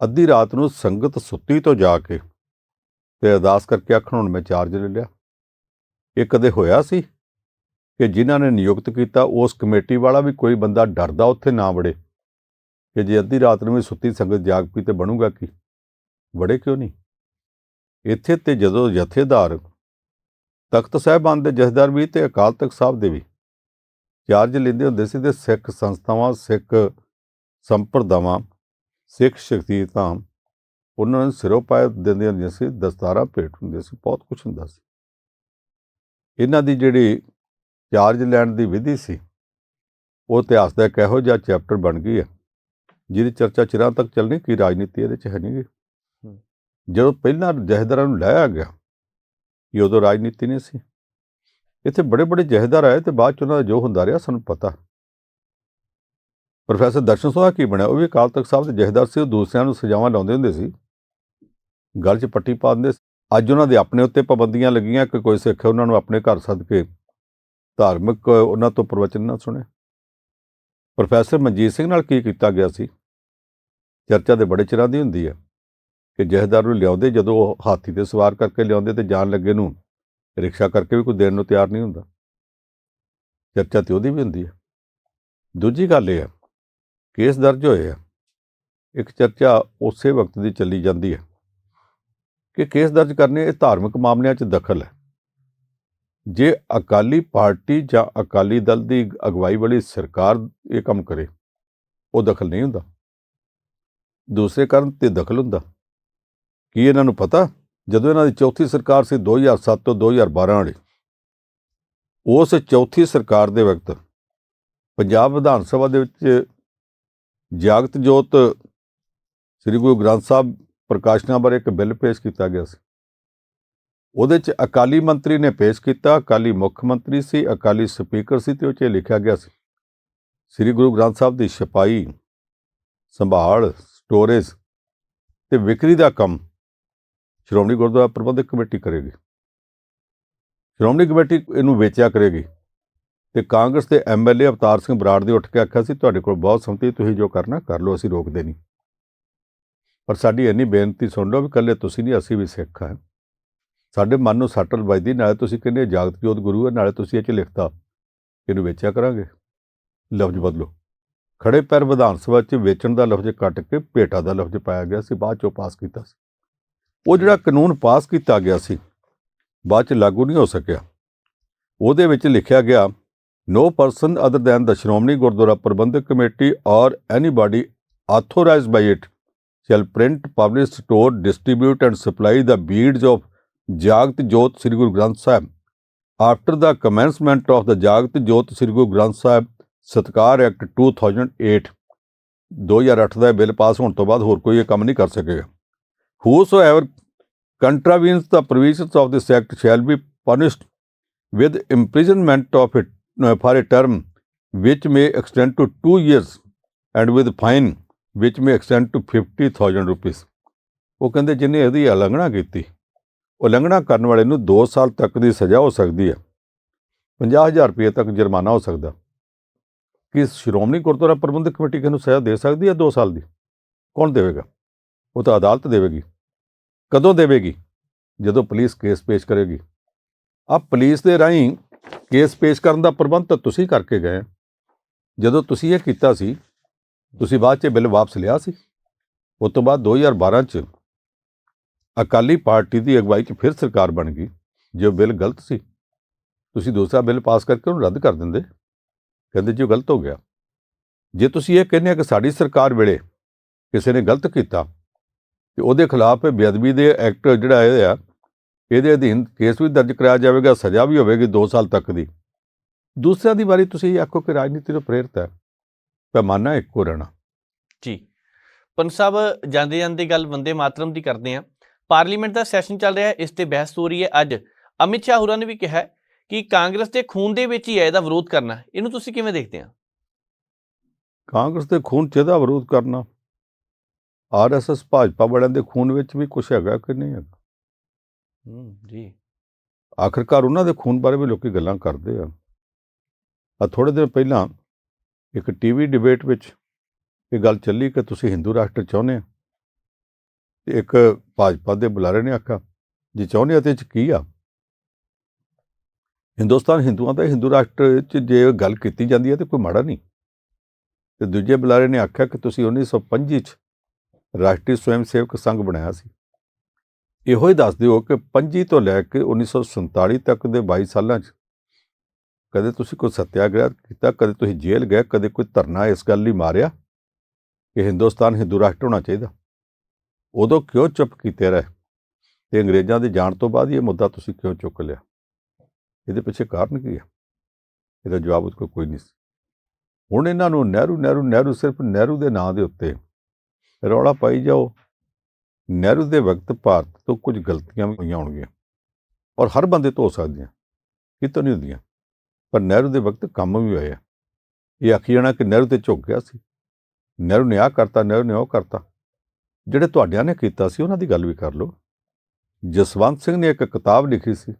ਅੱਧੀ ਰਾਤ ਨੂੰ ਸੰਗਤ ਸੁੱਤੀ ਤੋਂ ਜਾ ਕੇ ਤੇ ਅਰਦਾਸ ਕਰਕੇ ਆਖਣ, ਹੁਣ ਮੈਂ ਚਾਰਜ ਲੈ ਲਿਆ। ਇਹ ਕਦੇ ਹੋਇਆ ਸੀ ਕਿ ਜਿਨ੍ਹਾਂ ਨੇ ਨਿਯੁਕਤ ਕੀਤਾ, ਉਸ ਕਮੇਟੀ ਵਾਲਾ ਵੀ ਕੋਈ ਬੰਦਾ ਡਰਦਾ ਉੱਥੇ ਨਾ ਵੜੇ ਕਿ ਜੇ ਅੱਧੀ ਰਾਤ ਨੂੰ ਵੀ ਸੁੱਤੀ ਸੰਗਤ ਜਾਗ ਪਈ ਤੇ ਬਣੂਗਾ ਕੀ? ਵੜੇ ਕਿਉਂ ਨਹੀਂ? ਇੱਥੇ ਤੇ ਜਦੋਂ ਜਥੇਦਾਰ ਤਖਤ ਸਾਹਿਬਾਨ ਦੇ ਜਥੇਦਾਰ ਵੀ ਤੇ ਅਕਾਲ ਤਖਤ ਸਾਹਿਬ ਦੇ ਵੀ। ਚਾਰਜ ਲੈਂਦੇ ਹੁੰਦੇ ਸੀ ਤੇ ਸਿੱਖ ਸੰਸਥਾਵਾਂ ਸਿੱਖ ਸੰਪਰਦਾਵਾਂ ਸਿੱਖ ਸ਼ਖਸੀਅਤਾਂ ਉਹਨਾਂ ਨੂੰ ਸਿਰੋਂ ਪਾਏ ਦਿੰਦੀਆਂ ਹੁੰਦੀਆਂ ਸੀ ਦਸਤਾਰਾਂ ਭੇਟ ਹੁੰਦੇ ਸੀ ਬਹੁਤ ਕੁਝ ਹੁੰਦਾ ਸੀ। ਇਹਨਾਂ ਦੀ ਜਿਹੜੀ ਚਾਰਜ ਲੈਣ ਦੀ ਵਿਧੀ ਸੀ ਉਹ ਇਤਿਹਾਸ ਦਾ ਇੱਕ ਇਹੋ ਜਿਹਾ ਚੈਪਟਰ ਬਣ ਗਈ ਹੈ ਜਿਹਦੀ ਚਰਚਾ ਚਿਰਾਂ ਤੱਕ ਚੱਲਣੀ ਕੀ ਰਾਜਨੀਤੀ ਇਹਦੇ ਚ ਹੈ ਨਹੀਂ ਜਦੋਂ ਪਹਿਲਾਂ ਜਹੇਦਾਰਾਂ ਨੂੰ ਲਾਇਆ ਗਿਆ ਕਿ ਉਦੋਂ ਰਾਜਨੀਤੀ ਨਹੀਂ ਸੀ। ਇੱਥੇ ਬੜੇ ਬੜੇ ਜਹੇਦਾਰ ਆਏ ਤੇ ਬਾਅਦ ਚ ਉਹਨਾਂ ਦਾ ਜੋ ਹੁੰਦਾ ਰਿਹਾ ਸਾਨੂੰ ਪਤਾ। ਪ੍ਰੋਫੈਸਰ ਦਰਸ਼ਨ ਸੋਹਾ ਕੀ ਬਣਿਆ? ਉਹ ਵੀ ਅਕਾਲ ਤਖਤ ਸਾਹਿਬ ਦੇ ਜਹੇਦਾਰ ਸੀ, ਉਹ ਦੂਸਰਿਆਂ ਨੂੰ ਸਜ਼ਾਵਾਂ ਲਾਉਂਦੇ ਹੁੰਦੇ ਸੀ। ਗੱਲ 'ਚ ਪੱਟੀ ਪਾ ਦਿੰਦੇ ਸੀ। ਅੱਜ ਉਹਨਾਂ ਦੇ ਆਪਣੇ ਉੱਤੇ ਪਾਬੰਦੀਆਂ ਲੱਗੀਆਂ, ਕਿ ਕੋਈ ਸਿੱਖ ਉਹਨਾਂ ਨੂੰ ਆਪਣੇ ਘਰ ਸੱਦ ਕੇ ਧਾਰਮਿਕ ਉਹਨਾਂ ਤੋਂ ਪ੍ਰਵਚਨ ਨਾ ਸੁਣੇ। ਪ੍ਰੋਫੈਸਰ ਮਨਜੀਤ ਸਿੰਘ ਨਾਲ ਕੀ ਕੀਤਾ ਗਿਆ ਸੀ? ਚਰਚਾ ਦੇ ਬੜੇ ਚਿਰਾਂ ਦੀ ਹੁੰਦੀ ਹੈ ਕਿ ਜਹੇਦਾਰ ਨੂੰ ਲਿਆਉਂਦੇ, ਜਦੋਂ ਉਹ ਹਾਥੀ ਤੇ ਸਵਾਰ ਕਰਕੇ ਲਿਆਉਂਦੇ ਤੇ ਜਾਣ ਲੱਗੇ ਨੂੰ, ਰਿਕਸ਼ਾ ਕਰਕੇ ਵੀ ਕੋਈ ਦੇਣ ਨੂੰ ਤਿਆਰ ਨਹੀਂ ਹੁੰਦਾ। ਚਰਚਾ ਤੇ ਉਹਦੀ ਵੀ ਹੁੰਦੀ ਹੈ ਦੂਜੀ ਗੱਲ ਇਹ ਹੈ ਕੇਸ ਦਰਜ ਹੋਏ ਆ। ਇੱਕ ਚਰਚਾ ਉਸੇ ਵਕਤ ਦੀ ਚੱਲੀ ਜਾਂਦੀ ਹੈ ਕਿ ਕੇਸ ਦਰਜ ਕਰਨੇ ਇਹ ਧਾਰਮਿਕ ਮਾਮਲਿਆਂ 'ਚ ਦਖਲ ਹੈ। ਜੇ ਅਕਾਲੀ ਪਾਰਟੀ ਜਾਂ ਅਕਾਲੀ ਦਲ ਦੀ ਅਗਵਾਈ ਵਾਲੀ ਸਰਕਾਰ ਇਹ ਕੰਮ ਕਰੇ, ਉਹ ਦਖਲ ਨਹੀਂ ਹੁੰਦਾ। ਦੂਸਰੇ ਕਾਰਨ ਤੇ ਦਖਲ ਹੁੰਦਾ। ਕੀ ਇਹਨਾਂ ਨੂੰ ਪਤਾ? ਜਦੋਂ ਇਹਨਾਂ ਦੀ ਚੌਥੀ ਸਰਕਾਰ ਸੀ 2007 ਤੋਂ 2012 ਵਾਲੀ, ਉਸ ਚੌਥੀ ਸਰਕਾਰ ਦੇ ਵਕਤ ਪੰਜਾਬ ਵਿਧਾਨ ਸਭਾ ਦੇ ਵਿੱਚ ਜਾਗਤ ਜੋਤ ਸ੍ਰੀ ਗੁਰੂ ਗ੍ਰੰਥ ਸਾਹਿਬ ਪ੍ਰਕਾਸ਼ਨਾਂ ਬਾਰੇ ਇੱਕ ਬਿੱਲ ਪੇਸ਼ ਕੀਤਾ ਗਿਆ ਸੀ। ਉਹਦੇ 'ਚ ਅਕਾਲੀ ਮੰਤਰੀ ਨੇ ਪੇਸ਼ ਕੀਤਾ, ਅਕਾਲੀ ਮੁੱਖ ਮੰਤਰੀ ਸੀ, ਅਕਾਲੀ ਸਪੀਕਰ ਸੀ ਤੇ ਉਹ 'ਚ ਇਹ ਲਿਖਿਆ ਗਿਆ ਸੀ। ਸ੍ਰੀ ਗੁਰੂ ਗ੍ਰੰਥ ਸਾਹਿਬ ਦੀ ਛਪਾਈ, ਸੰਭਾਲ, ਸਟੋਰੇਜ ਤੇ ਵਿਕਰੀ ਦਾ ਕੰਮ ਸ਼੍ਰੋਮਣੀ ਗੁਰਦੁਆਰਾ ਪ੍ਰਬੰਧਕ ਕਮੇਟੀ ਕਰੇਗੀ। ਸ਼੍ਰੋਮਣੀ ਕਮੇਟੀ ਇਹਨੂੰ ਵੇਚਿਆ ਕਰੇਗੀ ਤੇ ਕਾਂਗਰਸ ਦੇ ਐਮਐਲਏ ਅਵਤਾਰ ਸਿੰਘ ਬਰਾੜ ਦੇ ਉੱਠ ਕੇ ਆਖਿਆ ਸੀ, ਤੁਹਾਡੇ ਕੋਲ ਬਹੁਤ ਸੰਮਤੀ, ਤੁਸੀਂ ਜੋ ਕਰਨਾ ਕਰ ਲਓ, ਅਸੀਂ ਰੋਕਦੇ ਨਹੀਂ। ਪਰ ਸਾਡੀ ਇੰਨੀ ਬੇਨਤੀ ਸੁਣ ਲਓ ਵੀ ਕੱਲੇ ਤੁਸੀਂ ਨਹੀਂ, ਅਸੀਂ ਵੀ ਸਿੱਖ ਹਾਂ। ਸਾਡੇ ਮਨ ਨੂੰ ਸੱਟ ਵੱਜਦੀ, ਨਾਲੇ ਤੁਸੀਂ ਕਹਿੰਦੇ ਜਾਗਤ ਜੋਤ ਗੁਰੂ ਹੈ, ਨਾਲੇ ਤੁਸੀਂ ਇਹ ਚ ਲਿਖਤਾ। ਇਹਨੂੰ ਵੇਚਿਆ ਕਰਾਂਗੇ। ਲਫ਼ਜ਼ ਬਦਲੋ। ਖੜੇ ਪੈਰ ਵਿਧਾਨ ਸਭਾ 'ਚ ਵੇਚਣ ਦਾ ਲਫ਼ਜ਼ ਕੱਟ ਕੇ ਭੇਟਾ ਦਾ ਲਫ਼ਜ਼ ਪਾਇਆ ਗਿਆ ਸੀ, ਬਾਅਦ 'ਚੋਂ ਪਾਸ ਕੀਤਾ ਸੀ। ਉਹ ਜਿਹੜਾ ਕਾਨੂੰਨ ਪਾਸ ਕੀਤਾ ਗਿਆ ਸੀ ਬਾਅਦ 'ਚ ਲਾਗੂ ਨਹੀਂ ਹੋ ਸਕਿਆ ਉਹਦੇ ਵਿੱਚ ਲਿਖਿਆ ਗਿਆ no person other than the Shromani Gurdwara Prabandhak Committee or anybody authorized by it shall print, publish, store, distribute and supply the beads of Jagat Jot Sri Guru Granth Sahib after the commencement of the Jagat Jot Sri Guru Granth Sahib Satkar Act 2008 2008 ਦਾ bill pass ਹੋਣ ਤੋਂ ਬਾਅਦ ਹੋਰ ਕੋਈ ਇਹ ਕੰਮ ਨਹੀਂ ਕਰ ਸਕੇਗਾ whosoever contravenes the provisions of this act shall be punished with imprisonment of it uh, for a term which may extend to 2 years and with fine which may extend to 50000 rupees ਉਹ ਕਹਿੰਦੇ ਜਿਹਨੇ ਇਹਦੀ ਉਲੰਘਣਾ ਕੀਤੀ ਉਲੰਘਣਾ ਕਰਨ ਵਾਲੇ ਨੂੰ 2 ਸਾਲ ਤੱਕ ਦੀ ਸਜ਼ਾ ਹੋ ਸਕਦੀ ਹੈ 50000 ਰੁਪਏ ਤੱਕ ਜੁਰਮਾਨਾ ਹੋ ਸਕਦਾ ਕਿ ਸ਼੍ਰੋਮਣੀ ਗੁਰਦੁਆਰਾ ਪ੍ਰਬੰਧਕ ਕਮੇਟੀ ਕਿਸ ਨੂੰ ਸਜ਼ਾ ਦੇ ਸਕਦੀ ਹੈ 2 ਸਾਲ ਦੀ ਕੌਣ ਦੇਵੇਗਾ ਉਹ ਤਾਂ ਅਦਾਲਤ ਦੇਵੇਗੀ ਕਦੋਂ ਦੇਵੇਗੀ? ਜਦੋਂ ਪੁਲਿਸ ਕੇਸ ਪੇਸ਼ ਕਰੇਗੀ। ਆ ਪੁਲਿਸ ਦੇ ਰਾਹੀਂ ਕੇਸ ਪੇਸ਼ ਕਰਨ ਦਾ ਪ੍ਰਬੰਧ ਤਾਂ ਤੁਸੀਂ ਕਰਕੇ ਗਏ। ਜਦੋਂ ਤੁਸੀਂ ਇਹ ਕੀਤਾ ਸੀ, ਤੁਸੀਂ ਬਾਅਦ 'ਚ ਬਿੱਲ ਵਾਪਸ ਲਿਆ ਸੀ। ਉਸ ਤੋਂ ਬਾਅਦ 2012 'ਚ ਅਕਾਲੀ ਪਾਰਟੀ ਦੀ ਅਗਵਾਈ 'ਚ ਫਿਰ ਸਰਕਾਰ ਬਣ ਗਈ, ਜੋ ਬਿੱਲ ਗਲਤ ਸੀ। ਤੁਸੀਂ ਦੂਸਰਾ ਬਿੱਲ ਪਾਸ ਕਰਕੇ ਉਹਨੂੰ ਰੱਦ ਕਰ ਦਿੰਦੇ। ਕਹਿੰਦੇ ਜੀ ਉਹ ਗਲਤ ਹੋ ਗਿਆ। ਜੇ ਤੁਸੀਂ ਇਹ ਕਹਿੰਦੇ ਆ ਕਿ ਸਾਡੀ ਸਰਕਾਰ ਵੇਲੇ ਕਿਸੇ ਨੇ ਗਲਤ ਕੀਤਾ ਤੇ ਉਹਦੇ ਖਿਲਾਫ ਬੇਅਦਬੀ ਦੇ ਐਕਟ ਜਿਹੜਾ ਇਹ ਆ ਇਹਦੇ ਅਧੀਨ ਕੇਸ ਵੀ ਦਰਜ ਕਰਾਇਆ ਜਾਵੇਗਾ ਸਜ਼ਾ ਵੀ ਹੋਵੇਗੀ 2 ਸਾਲ ਤੱਕ ਦੀ। ਦੂਸਰਿਆਂ ਦੀ ਵਾਰੀ ਤੁਸੀਂ ਆਖੋ ਕਿ ਰਾਜਨੀਤੀ ਤੋਂ ਪ੍ਰੇਰਿਤ ਹੈ। ਪੈਮਾਨਾ ਇੱਕੋ ਰਹਿਣਾ। ਜੀ। ਪੰਨ ਸਾਹਿਬ ਜਾਂਦੇ ਜਾਂਦੇ ਗੱਲ ਵੰਦੇ ਮਾਤਰਮ ਦੀ ਕਰਦੇ ਆ ਪਾਰਲੀਮੈਂਟ ਦਾ ਸੈਸ਼ਨ ਚੱਲ ਰਿਹਾ ਹੈ ਇਸ ਤੇ ਬਹਿਸ ਹੋ ਰਹੀ ਹੈ ਅੱਜ। ਅਮਿਤ ਸ਼ਾਹ ਹੋਰਾਂ ਨੇ ਵੀ ਕਿਹਾ ਕਿ ਕਾਂਗਰਸ ਦੇ ਖੂਨ ਦੇ ਵਿੱਚ ਹੀ ਹੈ ਇਹਦਾ ਵਿਰੋਧ ਕਰਨਾ। ਇਹਨੂੰ ਤੁਸੀਂ ਕਿਵੇਂ ਦੇਖਦੇ ਆ? ਕਾਂਗਰਸ ਦੇ ਖੂਨ 'ਚ ਇਹਦਾ ਵਿਰੋਧ ਕਰਨਾ। ਆਰਐਸਐਸ ਭਾਜਪਾ ਵਾਲਿਆਂ ਦੇ ਖੂਨ ਵਿੱਚ ਵੀ ਕੁਝ ਹੈਗਾ ਕਿ ਨਹੀਂ ਹੈਗਾ? ਹੂੰ ਜੀ। ਆਖਰਕਾਰ ਉਹਨਾਂ ਦੇ ਖੂਨ ਬਾਰੇ ਵੀ ਲੋਕੀ ਗੱਲਾਂ ਕਰਦੇ ਆ। ਆ ਥੋੜੇ ਦਿਨ ਪਹਿਲਾਂ ਇੱਕ ਟੀਵੀ ਡਿਬੇਟ ਵਿੱਚ ਇਹ ਗੱਲ ਚੱਲੀ ਕਿ ਤੁਸੀਂ ਹਿੰਦੂ ਰਾਸ਼ਟਰ ਚਾਹੁੰਦੇ ਆ। ਤੇ ਇੱਕ ਭਾਜਪਾ ਦੇ ਬੁਲਾਰੇ ਨੇ ਆਖਿਆ ਜੇ ਚਾਹੁੰਦੇ ਆ ਤੇ ਇਹ 'ਚ ਕੀ ਆ? ਹਿੰਦੁਸਤਾਨ ਹਿੰਦੂਆਂ ਦਾ ਹਿੰਦੂ ਰਾਸ਼ਟਰ 'ਚ ਜੇ ਗੱਲ ਕੀਤੀ ਜਾਂਦੀ ਹੈ ਤੇ ਕੋਈ ਮਾੜਾ ਨਹੀਂ। ਤੇ ਦੂਜੇ ਬੁਲਾਰੇ ਨੇ ਆਖਿਆ ਕਿ ਤੁਸੀਂ 1925 'ਚ ਰਾਸ਼ਟਰੀ ਸਵੈਮ ਸੇਵਕ ਸੰਘ ਬਣਾਇਆ ਸੀ। ਇਹੋ ਹੀ ਦੱਸ ਦਿਓ ਕਿ 25 ਤੋਂ ਲੈ ਕੇ 1947 ਤੱਕ ਦੇ 22 ਸਾਲਾਂ 'ਚ ਕਦੇ ਤੁਸੀਂ ਕੋਈ ਸਤਿਆਗ੍ਰਹਿ ਕੀਤਾ, ਕਦੇ ਤੁਸੀਂ ਜੇਲ੍ਹ ਗਏ, ਕਦੇ ਕੋਈ ਧਰਨਾ ਇਸ ਗੱਲ ਲਈ ਮਾਰਿਆ ਕਿ ਹਿੰਦੁਸਤਾਨ ਹਿੰਦੂ ਰਾਸ਼ਟਰ ਹੋਣਾ ਚਾਹੀਦਾ? ਉਦੋਂ ਕਿਉਂ ਚੁੱਪ ਕੀਤੇ ਰਹੇ? ਤੇ ਅੰਗਰੇਜ਼ਾਂ ਦੇ ਜਾਣ ਤੋਂ ਬਾਅਦ ਇਹ ਮੁੱਦਾ ਤੁਸੀਂ ਕਿਉਂ ਚੁੱਕ ਲਿਆ? ਇਹਦੇ ਪਿੱਛੇ ਕਾਰਨ ਕੀ ਹੈ ਇਹਦਾ ਜਵਾਬ ਉਸ ਕੋਲ ਕੋਈ ਨਹੀਂ ਸੀ। ਹੁਣ ਇਹਨਾਂ ਨੂੰ ਨਹਿਰੂ ਨਹਿਰੂ ਨਹਿਰੂ ਸਿਰਫ ਨਹਿਰੂ ਦੇ ਨਾਂ ਦੇ ਉੱਤੇ ਰੌਲਾ ਪਾਈ ਜਾਓ। ਨਹਿਰੂ ਦੇ ਵਕਤ ਭਾਰਤ ਤੋਂ ਕੁਝ ਗਲਤੀਆਂ ਵੀ ਹੋਈਆਂ ਹੋਣਗੀਆਂ ਔਰ ਹਰ ਬੰਦੇ ਤੋਂ ਹੋ ਸਕਦੀਆਂ, ਕਿਤੋਂ ਨਹੀਂ ਹੁੰਦੀਆਂ। ਪਰ ਨਹਿਰੂ ਦੇ ਵਕਤ ਕੰਮ ਵੀ ਹੋਏ ਆ। ਇਹ ਆਖੀ ਜਾਣਾ ਕਿ ਨਹਿਰੂ ਤੇ ਝੁਕ ਗਿਆ ਸੀ। ਨਹਿਰੂ ਨੇ ਆਹ ਕਰਤਾ, ਨਹਿਰੂ ਨੇ ਉਹ ਕਰਤਾ। ਜਿਹੜੇ ਤੁਹਾਡਿਆਂ ਨੇ ਕੀਤਾ ਸੀ, ਉਹਨਾਂ ਦੀ ਗੱਲ ਵੀ ਕਰ ਲਓ। ਜਸਵੰਤ ਸਿੰਘ ਨੇ ਇੱਕ ਕਿਤਾਬ ਲਿਖੀ ਸੀ,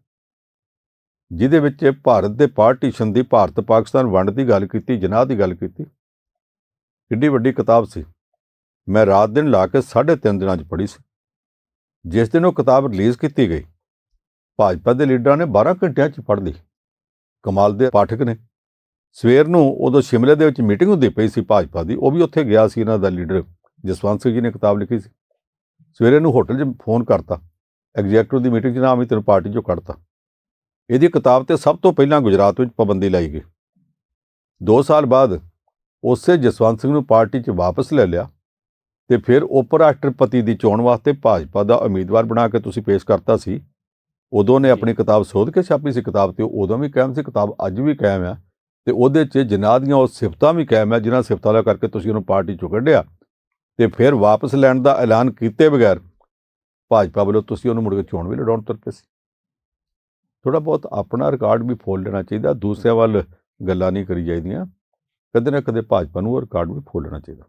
ਜਿਹਦੇ ਵਿੱਚ ਭਾਰਤ ਦੇ ਪਾਰਟੀਸ਼ਨ ਦੀ ਭਾਰਤ ਪਾਕਿਸਤਾਨ ਵੰਡ ਦੀ ਗੱਲ ਕੀਤੀ, ਜਨਾਹ ਦੀ ਗੱਲ ਕੀਤੀ। ਕਿੱਡੀ ਵੱਡੀ ਕਿਤਾਬ ਸੀ। ਮੈਂ ਰਾਤ ਦਿਨ ਲਾ ਕੇ 3.5 ਦਿਨਾਂ 'ਚ ਪੜ੍ਹੀ ਸੀ। ਜਿਸ ਦਿਨ ਉਹ ਕਿਤਾਬ ਰਿਲੀਜ਼ ਕੀਤੀ ਗਈ, ਭਾਜਪਾ ਦੇ ਲੀਡਰਾਂ ਨੇ 12 ਘੰਟਿਆਂ 'ਚ ਪੜ੍ਹ ਲਈ। ਕਮਾਲ ਦੇ ਪਾਠਕ ਨੇ। ਸਵੇਰ ਨੂੰ ਉਦੋਂ ਸ਼ਿਮਲੇ ਦੇ ਵਿੱਚ ਮੀਟਿੰਗ ਹੁੰਦੀ ਪਈ ਸੀ ਭਾਜਪਾ ਦੀ, ਉਹ ਵੀ ਉੱਥੇ ਗਿਆ ਸੀ ਇਹਨਾਂ ਦਾ ਲੀਡਰ ਜਸਵੰਤ ਸਿੰਘ ਜੀ ਨੇ ਕਿਤਾਬ ਲਿਖੀ ਸੀ। ਸਵੇਰੇ ਨੂੰ ਹੋਟਲ 'ਚ ਫੋਨ ਕਰਤਾ, ਐਗਜ਼ੈਕਟਿਵ ਦੀ ਮੀਟਿੰਗ 'ਚ ਨਾ ਹੀ ਤੈਨੂੰ ਪਾਰਟੀ 'ਚੋਂ ਕੱਢਤਾ। ਇਹਦੀ ਕਿਤਾਬ ਤੇ ਸਭ ਤੋਂ ਪਹਿਲਾਂ ਗੁਜਰਾਤ ਵਿੱਚ ਪਾਬੰਦੀ ਲਾਈ ਗਈ। 2 ਸਾਲ ਬਾਅਦ ਉਸੇ ਜਸਵੰਤ ਸਿੰਘ ਨੂੰ ਪਾਰਟੀ 'ਚ ਵਾਪਸ ਲੈ ਲਿਆ। ਤੇ ਫਿਰ ਉਪ ਰਾਸ਼ਟਰਪਤੀ ਦੀ ਚੋਣ ਵਾਸਤੇ ਭਾਜਪਾ ਦਾ ਉਮੀਦਵਾਰ ਬਣਾ ਕੇ ਤੁਸੀਂ ਪੇਸ਼ ਕਰਤਾ ਸੀ। ਉਦੋਂ ਨੇ ਆਪਣੀ ਕਿਤਾਬ ਸੋਧ ਕੇ ਛਾਪੀ ਸੀ ਕਿਤਾਬ ਤੇ ਉਦੋਂ ਵੀ ਕਾਇਮ ਸੀ ਕਿਤਾਬ ਅੱਜ ਵੀ ਕਾਇਮ ਹੈ ਤੇ ਉਹਦੇ 'ਚ ਜਨਾਹ ਦੀਆਂ ਉਹ ਸਿਫਤਾਂ ਵੀ ਕਾਇਮ ਹੈ ਜਿਨ੍ਹਾਂ ਸਿਫਤਾਂ ਦਾ ਕਰਕੇ ਤੁਸੀਂ ਉਹਨੂੰ ਪਾਰਟੀ 'ਚੋਂ ਕੱਢਿਆ ਤੇ ਫਿਰ ਵਾਪਸ ਲੈਣ ਦਾ ਐਲਾਨ ਕੀਤੇ ਬਗੈਰ ਭਾਜਪਾ ਵੱਲੋਂ ਤੁਸੀਂ ਉਹਨੂੰ ਮੁੜ ਕੇ ਚੋਣ ਵੀ ਲੜਾਉਣ ਤੁਰ ਪਏ ਸੀ। ਥੋੜਾ ਬਹੁਤ ਆਪਣਾ ਰਿਕਾਰਡ ਵੀ ਫੋਲ ਲੈਣਾ ਚਾਹੀਦਾ ਦੂਸਰਿਆਂ ਵੱਲ ਗੱਲਾਂ ਨਹੀਂ ਕਰੀ ਚਾਹੀਦੀਆਂ ਕਦੇ ਨਾ ਕਦੇ ਭਾਜਪਾ ਨੂੰ ਉਹ ਰਿਕਾਰਡ ਵੀ ਫੋਲ ਲੈਣਾ ਚਾਹੀਦਾ।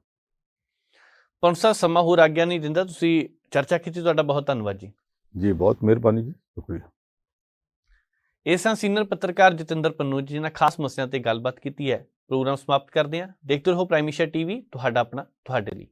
ਸਾਹਿਬ ਸਮਾਂ ਹੋਰ ਆਗਿਆ ਨਹੀਂ ਦਿੰਦਾ ਤੁਸੀਂ ਚਰਚਾ ਕੀਤੀ ਤੁਹਾਡਾ ਬਹੁਤ ਧੰਨਵਾਦ ਜੀ। ਜੀ ਬਹੁਤ ਮਿਹਰਬਾਨੀ ਜੀ ਸ਼ੁਕਰੀਆ। ਇਹ ਸਨ ਸੀਨੀਅਰ ਪੱਤਰਕਾਰ ਜਤਿੰਦਰ ਪੰਨੂ ਜੀ ਨਾਲ ਖਾਸ ਮਸਲਿਆਂ ਤੇ ਗੱਲਬਾਤ ਕੀਤੀ ਹੈ। ਪ੍ਰੋਗਰਾਮ ਸਮਾਪਤ ਕਰਦੇ ਹਾਂ। ਦੇਖਦੇ ਰਹੋ ਪ੍ਰਾਈਮ ਏਸ਼ੀਆ ਟੀਵੀ ਤੁਹਾਡਾ ਆਪਣਾ ਤੁਹਾਡੇ ਲਈ।